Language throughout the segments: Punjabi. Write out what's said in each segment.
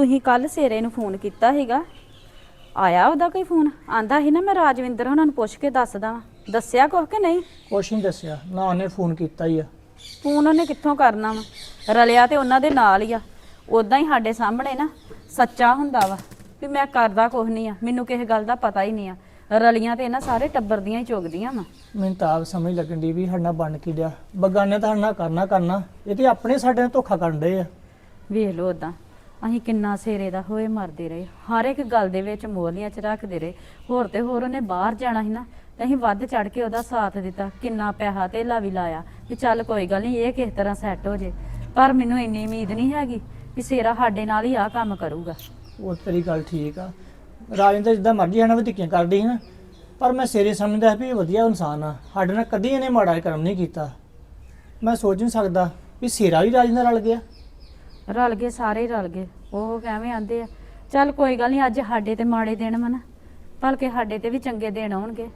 ਤੁਸੀਂ ਕੱਲ ਸੇਰੇ ਨੂੰ ਫੋਨ ਕੀਤਾ ਸੀਗਾ। ਆਇਆ ਉਹਦਾ ਕੋਈ ਫੋਨ? ਆਂਦਾ ਸੀ ਨਾ ਮੈਂ ਰਾਜਵਿੰਦਰ ਉਹਨਾਂ ਨੂੰ ਪੁੱਛ ਕੇ ਦੱਸਦਾ ਵਾਂ। ਦੱਸਿਆ ਕੁਛ ਕਿ ਨਹੀਂ? ਕੁਛ ਨਹੀਂ ਦੱਸਿਆ। ਨਾ ਉਹਨੇ ਫੋਨ ਕੀਤਾ ਹੀ ਆ। ਫੋਨ ਉਹਨੇ ਕਿੱਥੋਂ ਕਰਨਾ ਵਾ? ਰਲਿਆ ਤੇ ਉਹਨਾਂ ਦੇ ਨਾਲ ਹੀ ਆ। ਉਦਾਂ ਹੀ ਸਾਡੇ ਸਾਹਮਣੇ ਨਾ ਸੱਚਾ ਹੁੰਦਾ ਵਾ ਵੀ ਮੈਂ ਕਰਦਾ ਕੁਛ ਨਹੀਂ ਆ। ਮੈਨੂੰ ਕਿਸੇ ਗੱਲ ਦਾ ਪਤਾ ਹੀ ਨਹੀਂ ਆ। ਰਲੀਆਂ ਤੇ ਇਹਨਾਂ ਸਾਰੇ ਟੱਬਰ ਦੀਆਂ ਹੀ ਚੁਗਦੀਆਂ ਵਾ। ਮੈਨੂੰ ਤਾਂ ਆਪ ਸਮਝ ਲੱਗਣ ਦੀ ਵੀ ਸਾਡਾ ਬਣ ਕੀ ਲਿਆ ਬਗਾਨੇ ਤਾਂ ਸਾਡਾ ਕਰਨਾ ਕਰਨਾ। ਇਹ ਤੇ ਆਪਣੇ ਸਾਡੇ ਨਾਲ ਧੋਖਾ ਕਰਨ ਦੇ ਆ। ਵੇਖ ਲਓ ਉਦਾਂ ਅਸੀਂ ਕਿੰਨਾ ਸੇਰੇ ਦਾ ਹੋਏ ਮਰਦੇ ਰਹੇ। ਹਰ ਇੱਕ ਗੱਲ ਦੇ ਵਿੱਚ ਮੋਹਲੀਆਂ ਚ ਰੱਖਦੇ ਰਹੇ। ਹੋਰ ਤੇ ਹੋਰ ਉਹਨੇ ਬਾਹਰ ਜਾਣਾ ਸੀ ਨਾ, ਤੇ ਅਸੀਂ ਵੱਧ ਚੜ ਕੇ ਉਹਦਾ ਸਾਥ ਦਿੱਤਾ। ਕਿੰਨਾ ਪੈਸਾ ਧੇਲਾ ਵੀ ਲਾਇਆ ਵੀ ਚੱਲ ਕੋਈ ਗੱਲ ਨਹੀਂ, ਇਹ ਕਿਸ ਤਰ੍ਹਾਂ ਸੈੱਟ ਹੋ ਜੇ। ਪਰ ਮੈਨੂੰ ਇੰਨੀ ਉਮੀਦ ਨਹੀਂ ਹੈਗੀ ਵੀ ਸੇਰਾ ਸਾਡੇ ਨਾਲ ਹੀ ਆਹ ਕੰਮ ਕਰੂਗਾ। ਉਹ ਤੇਰੀ ਗੱਲ ਠੀਕ ਆ। ਰਾਜਿੰਦਰ ਜਿੱਦਾਂ ਮਰਜ਼ੀ ਹਨਾ ਵਧੀਕੀਆਂ ਕਰਦੀ ਸੀ ਨਾ, ਪਰ ਮੈਂ ਸੇਰੇ ਸਮਝਦਾ ਵੀ ਇਹ ਵਧੀਆ ਇਨਸਾਨ ਆ। ਸਾਡੇ ਨਾਲ ਕਦੀ ਇਹਨੇ ਮਾੜਾ ਕਰਮ ਨਹੀਂ ਕੀਤਾ। ਮੈਂ ਸੋਚ ਨਹੀਂ ਸਕਦਾ ਵੀ ਸੇਰਾ ਵੀ ਰਾਜਿੰਦਰ ਰਲ ਗਿਆ। ਰਲ ਗਏ, ਸਾਰੇ ਹੀ ਰਲ ਗਏ। ਉਹ ਕਿਵੇਂ ਆਂਦੇ ਆ, ਚੱਲ ਕੋਈ ਗੱਲ ਨਹੀਂ, ਅੱਜ ਸਾਡੇ ਤੇ ਮਾੜੇ ਦਿਨ ਵਾ ਨਾ। ਭਲਕੇ ਸਾਡੇ ਤੇ ਵੀ ਚੰਗੇ ਦਿਨ ਆਉਣਗੇ।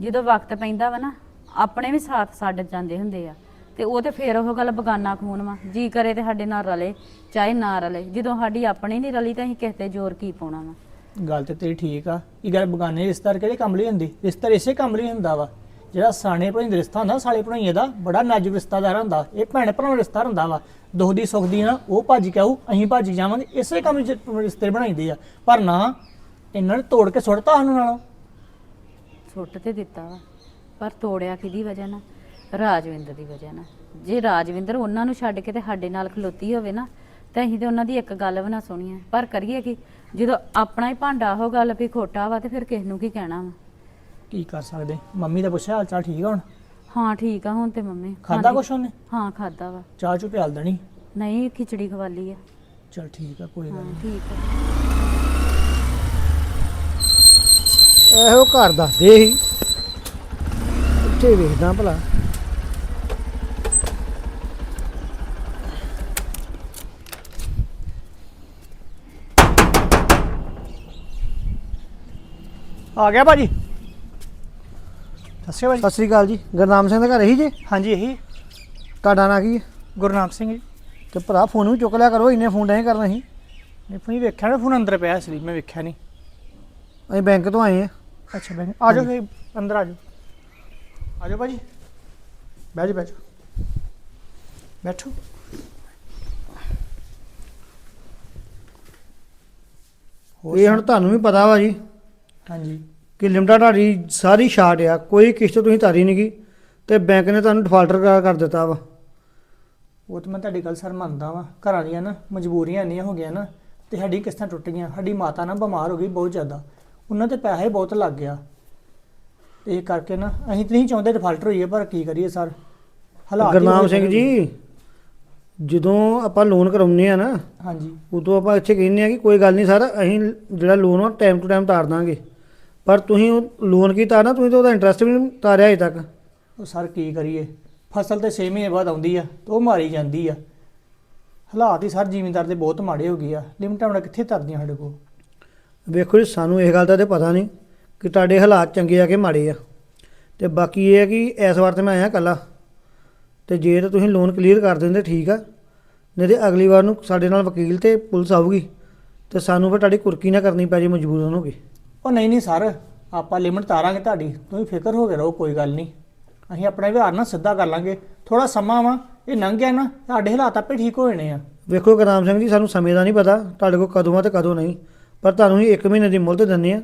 ਜਦੋਂ ਵਕਤ ਪੈਂਦਾ ਵਾ ਨਾ, ਆਪਣੇ ਵੀ ਸਾਥ ਛੱਡ ਜਾਂਦੇ ਹੁੰਦੇ ਆ। ਤੇ ਉਹ ਤੇ ਫੇਰ ਉਹ ਗੱਲ ਬਗਾਨਾ ਖੂਨ ਵਾ। ਜੀ ਕਰੇ ਤੇ ਸਾਡੇ ਨਾਲ ਰਲੇ, ਚਾਹੇ ਨਾ ਰਲੇ। ਜਦੋਂ ਸਾਡੀ ਆਪਣੀ ਨਹੀਂ ਰਲੀ ਤਾਂ ਅਸੀਂ ਕਿਸੇ ਤੇ ਜ਼ੋਰ ਕੀ ਪਾਉਣਾ ਵਾ? ਗੱਲ ਤੇ ਤੇਰੀ ਠੀਕ ਆ। ਇਹ ਗੱਲ ਬਗਾਨੇ ਰਿਸ਼ਤੇਦਾਰ ਕਿਹੜੇ ਕੰਮ ਲਈ ਹੁੰਦੀ? ਰਿਸ਼ਤੇਦਾਰ ਇਸੇ ਕੰਮ ਲਈ ਹੁੰਦਾ ਵਾ। ਜਿਹੜਾ ਸਾਣੇ ਭਰਾਈ ਦਾ ਰਿਸ਼ਤਾ ਹੁੰਦਾ, ਸਾਲੇ ਭਰਾਈਏ ਦਾ, ਬੜਾ ਨਾਜ਼ੁਕ ਰਿਸ਼ਤਾਦਾਰ ਹੁੰਦਾ, ਇਹ ਭੈਣ ਭਰਾਵਾਂ ਦਾ ਰਿਸ਼ਤਾ ਹੁੰਦਾ ਵਾ। ਦੁੱਖ ਦੀ ਸੁੱਖ ਦੀ ਨਾ ਉਹ ਭੱਜ ਕੇ ਆਊ, ਅਸੀਂ ਭੱਜ ਜਾਵਾਂਗੇ, ਇਸੇ ਕੰਮ 'ਚ ਰਿਸ਼ਤੇ ਬਣਾਈਦੇ ਆ। ਪਰ ਨਾ, ਇਹਨਾਂ ਨੇ ਤੋੜ ਕੇ ਸੁੱਟਤਾ ਸਾਨੂੰ ਨਾਲ। ਸੁੱਟ ਤੇ ਦਿੱਤਾ ਵਾ, ਪਰ ਤੋੜਿਆ ਕਿਹਦੀ ਵਜ੍ਹਾ ਨਾਲ? ਰਾਜਵਿੰਦਰ ਦੀ ਵਜ੍ਹਾ ਨਾਲ। ਜੇ ਰਾਜਵਿੰਦਰ ਉਹਨਾਂ ਨੂੰ ਛੱਡ ਕੇ ਤੇ ਸਾਡੇ ਨਾਲ ਖਲੋਤੀ ਹੋਵੇ ਨਾ, ਤਾਂ ਅਸੀਂ ਤੇ ਉਹਨਾਂ ਦੀ ਇੱਕ ਗੱਲ ਵੀ ਨਾ ਸੁਣੀਏ। ਪਰ ਕਰੀਏ ਕੀ? ਜਦੋਂ ਆਪਣਾ ਹੀ ਭਾਂਡਾ ਉਹ ਗੱਲ ਵੀ ਖੋਟਾ ਵਾ, ਤੇ ਫਿਰ ਕਿਸ ਨੂੰ ਕੀ ਕਹਿਣਾ ਵਾ? ਕੀ ਕਰ ਸਕਦੇ? ਮੰਮੀ ਦਾ ਪੁੱਛਿਆ ਹਾਲ ਚਾਲ ਠੀਕ ਆ ਹੁਣ? ਹਾਂ ਠੀਕ ਆ ਹੁਣ ਤੇ ਮੰਮੀ। ਖਾਦਾ ਕੁਛ ਉਹਨੇ? ਹਾਂ ਖਾਦਾ ਵਾ। ਚਾਹ ਚੁ ਪਿਆਲ ਦੇਣੀ? ਨਹੀਂ ਖਿਚੜੀ ਖਵਾਲੀ ਆ। ਚਲ ਠੀਕ ਆ ਕੋਈ ਗੱਲ ਹਾਂ ਨਹੀਂ ਠੀਕ ਆ। ਇਹੋ ਘਰ ਦੱਸਦੇ ਸੀ। ਉੱਥੇ ਵੇਖਦਾ ਭਲਾ। ਆ ਗਿਆ ਭਾਜੀ? ਦੱਸਿਓ ਭਾਜੀ ਸਤਿ ਸ੍ਰੀ ਅਕਾਲ ਜੀ। ਗੁਰਨਾਮ ਸਿੰਘ ਦਾ ਘਰ ਹੀ ਜੇ? ਹਾਂਜੀ ਇਹੀ। ਤੁਹਾਡਾ ਨਾਂ ਕੀ ਹੈ? ਗੁਰਨਾਮ ਸਿੰਘ ਜੀ। ਤੇ ਭਰਾ ਫੋਨ ਵੀ ਚੁੱਕ ਲਿਆ ਕਰੋ ਇੰਨੇ ਫੋਨ ਨਹੀਂ ਕਰਨਾ ਸੀ। ਨੇ ਫੋਨ ਵੇਖਿਆ ਨਾ ਫੋਨ ਅੰਦਰ ਪਿਆ ਸੀ ਮੈਂ ਵੇਖਿਆ ਨਹੀਂ। ਅਸੀਂ ਬੈਂਕ ਤੋਂ ਆਏ ਆ ਅੱਛਾ ਬੈਠ ਆ ਜਾਓ ਫਿਰ ਅੰਦਰ ਆ ਜਾਓ। ਆ ਜਾਓ ਭਾਜੀ। ਬਹਿ ਜਾਓ ਬਹਿ ਜਾਓ। ਬੈਠੋ। ਹੋਰ ਇਹ ਹੁਣ ਤੁਹਾਨੂੰ ਵੀ ਪਤਾ ਵਾ ਜੀ। ਹਾਂਜੀ। ਕਿ ਲਿਮਟਾ ਤੁਹਾਡੀ ਸਾਰੀ ਸ਼ਾਰਟ ਆ ਕੋਈ ਕਿਸ਼ਤ ਤੁਸੀਂ ਤਾਰੀ ਨਹੀਂ ਗਈ ਤੇ ਬੈਂਕ ਨੇ ਤੁਹਾਨੂੰ ਡਿਫਾਲਟਰ ਕਰ ਦਿੱਤਾ ਵਾ। ਉਹ ਤਾਂ ਮੈਂ ਤੁਹਾਡੀ ਗੱਲ ਸਰ ਮੰਨਦਾ ਵਾਂ। ਘਰਾਂ ਦੀਆਂ ਨਾ ਮਜਬੂਰੀਆਂ ਇੰਨੀਆਂ ਹੋ ਗਈਆਂ ਨਾ ਤੇ ਸਾਡੀ ਕਿਸ਼ਤਾਂ ਟੁੱਟ ਗਈਆਂ। ਸਾਡੀ ਮਾਤਾ ਨਾ ਬਿਮਾਰ ਹੋ ਗਈ ਬਹੁਤ ਜ਼ਿਆਦਾ। ਉਹਨਾਂ ਤੇ ਪੈਸੇ ਬਹੁਤ ਲੱਗ ਗਿਆ। ਤੇ ਇਹ ਕਰਕੇ ਨਾ ਅਸੀਂ ਤਾਂ ਨਹੀਂ ਚਾਹੁੰਦੇ ਡਿਫਾਲਟਰ ਹੋਈਏ ਪਰ ਕੀ ਕਰੀਏ ਸਰ? ਹਾਲਾਤ ਗੁਰਨਾਮ ਸਿੰਘ। ਜੀ ਜਦੋਂ ਆਪਾਂ ਲੋਨ ਕਰਾਉਂਦੇ ਆ ਨਾ ਹਾਂਜੀ। ਉਦੋਂ ਆਪਾਂ ਇੱਥੇ ਕਹਿੰਦੇ ਆ ਕਿ ਕੋਈ ਗੱਲ ਨਹੀਂ ਸਰ ਅਸੀਂ ਜਿਹੜਾ ਲੋਨ ਆ ਟਾਈਮ ਟੂ ਟਾਈਮ ਤਾਰ ਦਾਂਗੇ। ਪਰ ਤੁਸੀਂ ਉਹ ਲੋਨ ਕੀ ਤਾਰਨਾ ਤੁਸੀਂ ਤਾਂ ਉਹਦਾ ਇੰਟਰਸਟ ਵੀ ਨਹੀਂ ਤਾਰਿਆ ਅਜੇ ਤੱਕ। ਉਹ ਸਰ ਕੀ ਕਰੀਏ? ਫਸਲ ਤੇ 6 ਮਹੀਨੇ ਬਾਅਦ ਆਉਂਦੀ ਆ ਤੇ ਉਹ ਮਾਰੀ ਜਾਂਦੀ ਆ। ਹਾਲਾਤ ਹੀ ਸਰ ਜ਼ਿਮੀਂਦਾਰ ਦੇ ਬਹੁਤ ਮਾੜੇ ਹੋ ਗਏ ਆ। ਲਿਮਟਾਂ ਹੁਣ ਕਿੱਥੇ ਤਰਦੀਆਂ ਸਾਡੇ ਕੋਲ? ਵੇਖੋ ਜੀ ਸਾਨੂੰ ਇਹ ਗੱਲ ਦਾ ਤੇ ਪਤਾ ਨਹੀਂ ਕਿ ਤੁਹਾਡੇ ਹਾਲਾਤ ਚੰਗੇ ਆ ਕਿ ਮਾੜੇ ਆ। ਤੇ ਬਾਕੀ ਇਹ ਹੈ ਕਿ ਇਸ ਵਾਰ ਤੇ ਮੈਂ ਆਇਆ ਕੱਲਾ ਤੇ ਜੇ ਤਾਂ ਤੁਸੀਂ ਲੋਨ ਕਲੀਅਰ ਕਰ ਦਿੰਦੇ ਠੀਕ ਆ। ਨਹੀਂ ਤੇ ਅਗਲੀ ਵਾਰ ਨੂੰ ਸਾਡੇ ਨਾਲ ਵਕੀਲ ਤੇ ਪੁਲਿਸ ਆਊਗੀ ਤੇ ਸਾਨੂੰ ਫਿਰ ਤੁਹਾਡੀ ਕੁਰਕੀ ਨਾ ਕਰਨੀ ਪੈ ਜੇ ਮਜਬੂਰਨ ਹੋ ਗਏ ਉਹ ਨਹੀਂ ਨਹੀਂ ਸਰ ਆਪਾਂ ਲਿਮਟ ਤਾਰਾਂਗੇ ਤੁਹਾਡੀ ਤੁਸੀਂ ਫਿਕਰ ਹੋ ਕੇ ਰਹੋ ਕੋਈ ਗੱਲ ਨਹੀਂ। ਅਸੀਂ ਆਪਣਾ ਵਿਹਾਰ ਨਾ ਸਿੱਧਾ ਕਰ ਲਾਂਗੇ। ਥੋੜਾ ਸਮਾਂ ਵਾ ਇਹ ਲੰਘ ਗਿਆ ਨਾ ਤੁਹਾਡੇ ਹਾਲਾਤ ਆਪੇ ਠੀਕ ਹੋ ਜਾਣੇ ਆ। ਵੇਖੋ ਗੁਰਨਾਮ ਸਿੰਘ ਜੀ ਸਾਨੂੰ ਸਮੇਂ ਦਾ ਨਹੀਂ ਪਤਾ ਤੁਹਾਡੇ ਕੋਲ ਕਦੋਂ ਆ ਤੇ ਕਦੋਂ ਨਹੀਂ। ਪਰ ਤੁਹਾਨੂੰ ਹੀ 1 ਮਹੀਨੇ ਦੀ ਮੁੱਲਤ ਦਿੰਦੇ ਆ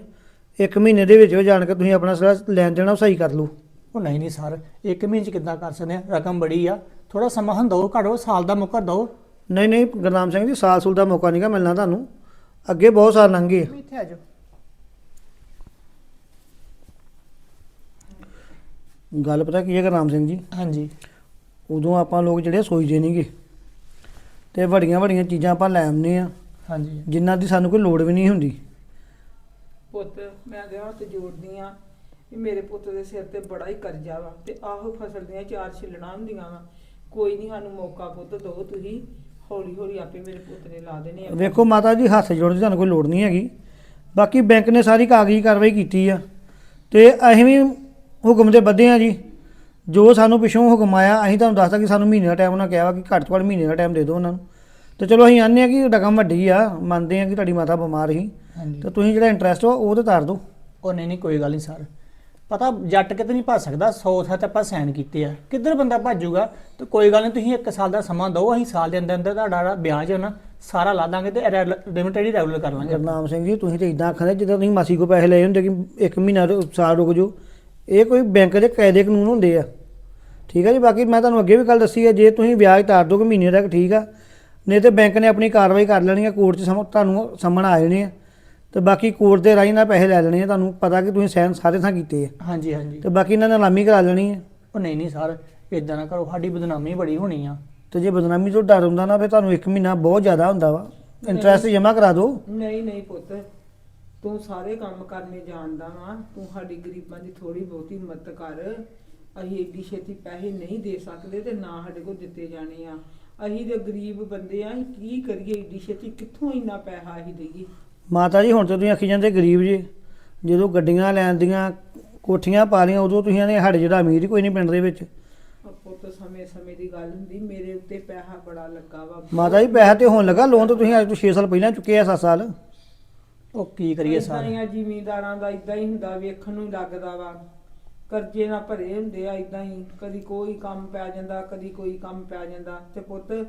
1 ਮਹੀਨੇ ਦੇ ਵਿੱਚ ਵਿੱਚ ਜਾਣ ਕੇ ਤੁਸੀਂ ਆਪਣਾ ਸਾਰਾ ਲੈਣ ਦੇਣਾ ਉਹ ਸਹੀ ਕਰ ਲਓ। ਉਹ ਨਹੀਂ ਨਹੀਂ ਸਰ ਇੱਕ ਮਹੀਨੇ ਚ ਕਿੱਦਾਂ ਕਰ ਸਕਦੇ ਆ ਰਕਮ ਬੜੀ ਆ। ਥੋੜਾ ਸਮਾਂ ਹਨ ਦੋ ਘੱਟੋ ਸਾਲ ਦਾ ਮੌਕਾ ਦਿਓ। ਨਹੀਂ ਨਹੀਂ ਗੁਰਨਾਮ ਸਿੰਘ ਜੀ ਸਾਲ ਸੂਲ ਦਾ ਮੌਕਾ ਨਹੀਂਗਾ ਮਿਲਣਾ ਤੁਹਾਨੂੰ। ਅੱਗੇ ਬਹੁਤ ਸਾਲ ਲੰਘੇ ਆ ਇੱਥੇ ਆ ਜਾਓ। ਗੱਲ ਪਤਾ ਕੀ ਹੈ ਗੁਰਨਾਮ ਸਿੰਘ ਜੀ? ਹਾਂਜੀ। ਉਦੋਂ ਆਪਾਂ ਲੋਕ ਜਿਹੜੇ ਸੋਚਦੇ ਨਹੀਂਗੇ ਤੇ ਵੱਡੀਆਂ ਵੱਡੀਆਂ ਚੀਜ਼ਾਂ ਆਪਾਂ ਲੈ ਆਉਂਦੇ ਆ ਹਾਂਜੀ। ਜਿਨ੍ਹਾਂ ਦੀ ਸਾਨੂੰ ਕੋਈ ਲੋੜ ਵੀ ਨਹੀਂ ਹੁੰਦੀ। ਪੁੱਤ ਮੈਂ ਦੇ ਹੱਥ ਜੋੜਦੀ ਆ ਵੀ ਮੇਰੇ ਪੁੱਤ ਦੇ ਸਿਰ ਤੇ ਬੜਾ ਹੀ ਕਰਜ਼ਾ ਵਾ ਤੇ ਆਹੋ ਫਸਲ ਦੀਆਂ ਚਾਰ ਛਿੱਲਣਾ ਹੁੰਦੀਆਂ ਵਾ। ਕੋਈ ਨਹੀਂ ਸਾਨੂੰ ਮੌਕਾ ਪੁੱਤ ਦਿਓ ਤੁਸੀਂ। ਹੌਲੀ ਹੌਲੀ ਆਪੇ ਮੇਰੇ ਪੁੱਤ ਨੇ ਲਾ ਦੇਣੇ ਆ। ਵੇਖੋ ਮਾਤਾ ਜੀ ਹੱਥ ਜੋੜਨ ਦੀ ਤੁਹਾਨੂੰ ਕੋਈ ਲੋੜ ਨਹੀਂ ਹੈਗੀ। ਬਾਕੀ ਬੈਂਕ ਨੇ ਸਾਰੀ ਕਾਗਜ਼ੀ ਕਾਰਵਾਈ ਕੀਤੀ ਆ। ਤੇ ਅਸੀਂ ਵੀ ਹੁਕਮ ਦੇ ਬੱਧੇ ਆ ਜੀ। ਜੋ ਸਾਨੂੰ ਪਿੱਛੋਂ ਹੁਕਮ ਆਇਆ ਅਸੀਂ ਤੁਹਾਨੂੰ ਦੱਸਦਾ ਕਿ ਸਾਨੂੰ ਮਹੀਨੇ ਦਾ ਟਾਈਮ ਉਹਨਾਂ ਕਿਹਾ ਵਾ ਕਿ ਘੱਟ ਤੋਂ ਘੱਟ ਮਹੀਨੇ ਦਾ ਟਾਈਮ ਦੇ ਦਿਓ ਉਹਨਾਂ ਨੂੰ। ਤੇ ਚਲੋ ਅਸੀਂ ਆਨੇ ਆ ਕਿ ਰਕਮ ਵੱਡੀ ਆ ਮੰਨਦੇ ਆ ਕਿ ਤੁਹਾਡੀ ਮਾਤਾ ਬਿਮਾਰ ਸੀ। ਹਾਂਜੀ। ਤੇ ਤੁਸੀਂ ਜਿਹੜਾ ਇੰਟਰਸਟ ਵਾ ਉਹ ਤੇ ਤਾਰ ਦਿਓ। ਉਹ ਨਹੀਂ ਨਹੀਂ ਕੋਈ ਗੱਲ ਨਹੀਂ ਸਰ। ਪਤਾ ਜੱਟ ਕਿਤੇ ਨਹੀਂ ਭੱਜ ਸਕਦਾ 100 ਥਾਂ ਤੇ ਆਪਾਂ ਸਾਈਨ ਕੀਤੇ ਆ। ਕਿੱਧਰ ਬੰਦਾ ਭੱਜੂਗਾ? ਤੇ ਕੋਈ ਗੱਲ ਨਹੀਂ ਤੁਸੀਂ ਇੱਕ ਸਾਲ ਦਾ ਸਮਾਂ ਦਿਓ ਅਸੀਂ ਸਾਲ ਦੇ ਅੰਦਰ ਅੰਦਰ ਤੁਹਾਡਾ ਜਿਹੜਾ ਵਿਆਜ ਹੈ ਨਾ ਸਾਰਾ ਲਾ ਦਾਂਗੇ ਤੇ ਲਿਮਿਟ ਜਿਹੜੀ ਰੈਗੂਲਰ ਕਰ ਲਾਂਗੇ। ਗੁਰਨਾਮ ਸਿੰਘ ਜੀ ਤੁਸੀਂ ਤੇ ਇਦਾਂ ਆਖਦੇ ਜਿੱਦਾਂ ਤੁਸੀਂ ਮਾਸੀ ਕੋ ਪੈਸੇ ਲਏ ਹੁੰਦੇ ਕਿ ਇੱਕ ਮਹੀਨਾ ਰੁ- ਸਾਲ ਰੁਕ ਜਾਓ। ਇਹ ਕੋਈ ਬੈਂਕ ਦੇ ਕਾਇਦੇ ਕਾਨੂੰਨ ਹੁੰਦੇ ਆ। ਠੀਕ ਹੈ ਜੀ? ਬਾਕੀ ਮੈਂ ਤੁਹਾਨੂੰ ਅੱਗੇ ਵੀ ਗੱਲ ਦੱਸੀ ਹੈ ਜੇ ਤੁਸੀਂ ਵਿਆਜ ਤਾਰ ਦੋਗੇ ਮਹੀਨੇ ਤੱਕ ਠੀਕ ਆ ਨਹੀਂ ਤੇ ਬੈਂਕ ਨੇ ਆਪਣੀ ਕਾਰਵਾਈ ਕਰ ਲੈਣੀ ਹੈ ਕੋਰਟ 'ਚ ਸਮ ਤੁਹਾਨੂੰ ਸੰਮਣ ਆ ਜਾਣੇ ਆ। ਤੇ ਬਾਕੀ ਕੋਰਟ ਦੇ ਰਾਹੀਂ ਨਾਲ ਪੈਸੇ ਲੈ ਲੈਣੇ ਆ ਤੁਹਾਨੂੰ ਪਤਾ ਕਿ ਤੁਸੀਂ ਸਹਿਨ ਸਾਰੇ ਥਾਂ ਕੀਤੇ ਆ। ਹਾਂਜੀ ਹਾਂਜੀ। ਤੇ ਬਾਕੀ ਇਹਨਾਂ ਨੇ ਨਾਮੀ ਕਰਾ ਲੈਣੀ ਹੈ ਉਹ ਨਹੀਂ ਨਹੀਂ ਸਰ ਇਦਾਂ ਨਾ ਕਰੋ ਸਾਡੀ ਬਦਨਾਮੀ ਬੜੀ ਹੋਣੀ ਆ। ਤੇ ਜੇ ਬਦਨਾਮੀ ਤੋਂ ਡਰ ਹੁੰਦਾ ਨਾ ਫਿਰ ਤੁਹਾਨੂੰ ਇੱਕ ਮਹੀਨਾ ਬਹੁਤ ਜ਼ਿਆਦਾ ਹੁੰਦਾ ਵਾ। ਇੰਟਰਸਟ ਜਮ੍ਹਾਂ ਕਰਾ ਦਿਓ। ਨਹੀਂ ਨਹੀਂ ਪੁੱਤ। ਤੂੰ ਸਾਰੇ ਕੰਮ ਕਰਨੇ ਜਾਣਦਾ ਵਾ ਤੂੰ ਸਾਡੀ ਗਰੀਬਾਂ ਦੀ ਥੋੜੀ ਬਹੁਤੀ ਮਦਦ ਕਰ। ਅਸੀਂ ਏਡੀ ਛੇਤੀ ਪੈਸੇ ਨਹੀਂ ਦੇ ਸਕਦੇ ਤੇ ਨਾ ਸਾਡੇ ਕੋਲ ਦਿੱਤੇ ਜਾਣੇ ਆ। ਅਸੀਂ ਤੇ ਗਰੀਬ ਬੰਦੇ ਆ ਅਸੀਂ ਕੀ ਕਰੀਏ? ਏਡੀ ਛੇਤੀ ਕਿੱਥੋਂ ਇੰਨਾ ਪੈਸਾ ਅਸੀਂ ਦੇਈਏ? ਮਾਤਾ ਜੀ ਹੁਣ ਤੇ ਤੁਸੀਂ ਆਖੀ ਜਾਂਦੇ ਗਰੀਬ ਜੀ। ਜਦੋਂ ਗੱਡੀਆਂ ਲੈਣ ਦੀਆਂ ਕੋਠੀਆਂ ਪਾ ਲਈਆਂ ਉਦੋਂ ਤੁਸੀਂ ਆਨੇ ਸਾਡੇ ਜਿਹੜਾ ਅਮੀਰ ਹੀ ਕੋਈ ਨਹੀਂ ਪਿੰਡ ਦੇ ਵਿੱਚ। ਪੁੱਤ ਸਮੇਂ ਸਮੇਂ ਦੀ ਗੱਲ ਹੁੰਦੀ ਮੇਰੇ ਉੱਤੇ ਪੈਸਾ ਬੜਾ ਲੱਗਾ ਵਾ। ਮਾਤਾ ਜੀ ਪੈਸਾ ਤੇ ਹੋਣ ਲੱਗਾ ਲੋਨ ਤਾਂ ਤੁਸੀਂ ਅੱਜ ਤੋਂ 6 ਸਾਲ ਪਹਿਲਾਂ ਚੁੱਕੇ ਆ 7 ਸਾਲ। ਉਹ ਕੀ ਕਰੀਏ ਏਦਾਂ ਸਰ? ਹੀ ਆ ਜ਼ਿਮੀਂਦਾਰਾਂ ਦਾ ਇਦਾਂ ਹੀ ਹੁੰਦਾ ਵੇਖਣ ਨੂੰ ਲੱਗਦਾ ਵਾ। ਕਰਜ਼ੇ ਨਾਲ ਭਰੇ ਹੁੰਦੇ ਆ ਇਦਾਂ ਹੀ। ਕਦੀ ਕੋਈ ਕੰਮ ਪੈ ਜਾਂਦਾ ਕਦੀ ਕੋਈ ਕੰਮ ਪੈ ਜਾਂਦਾ। ਤੇ ਪੁੱਤ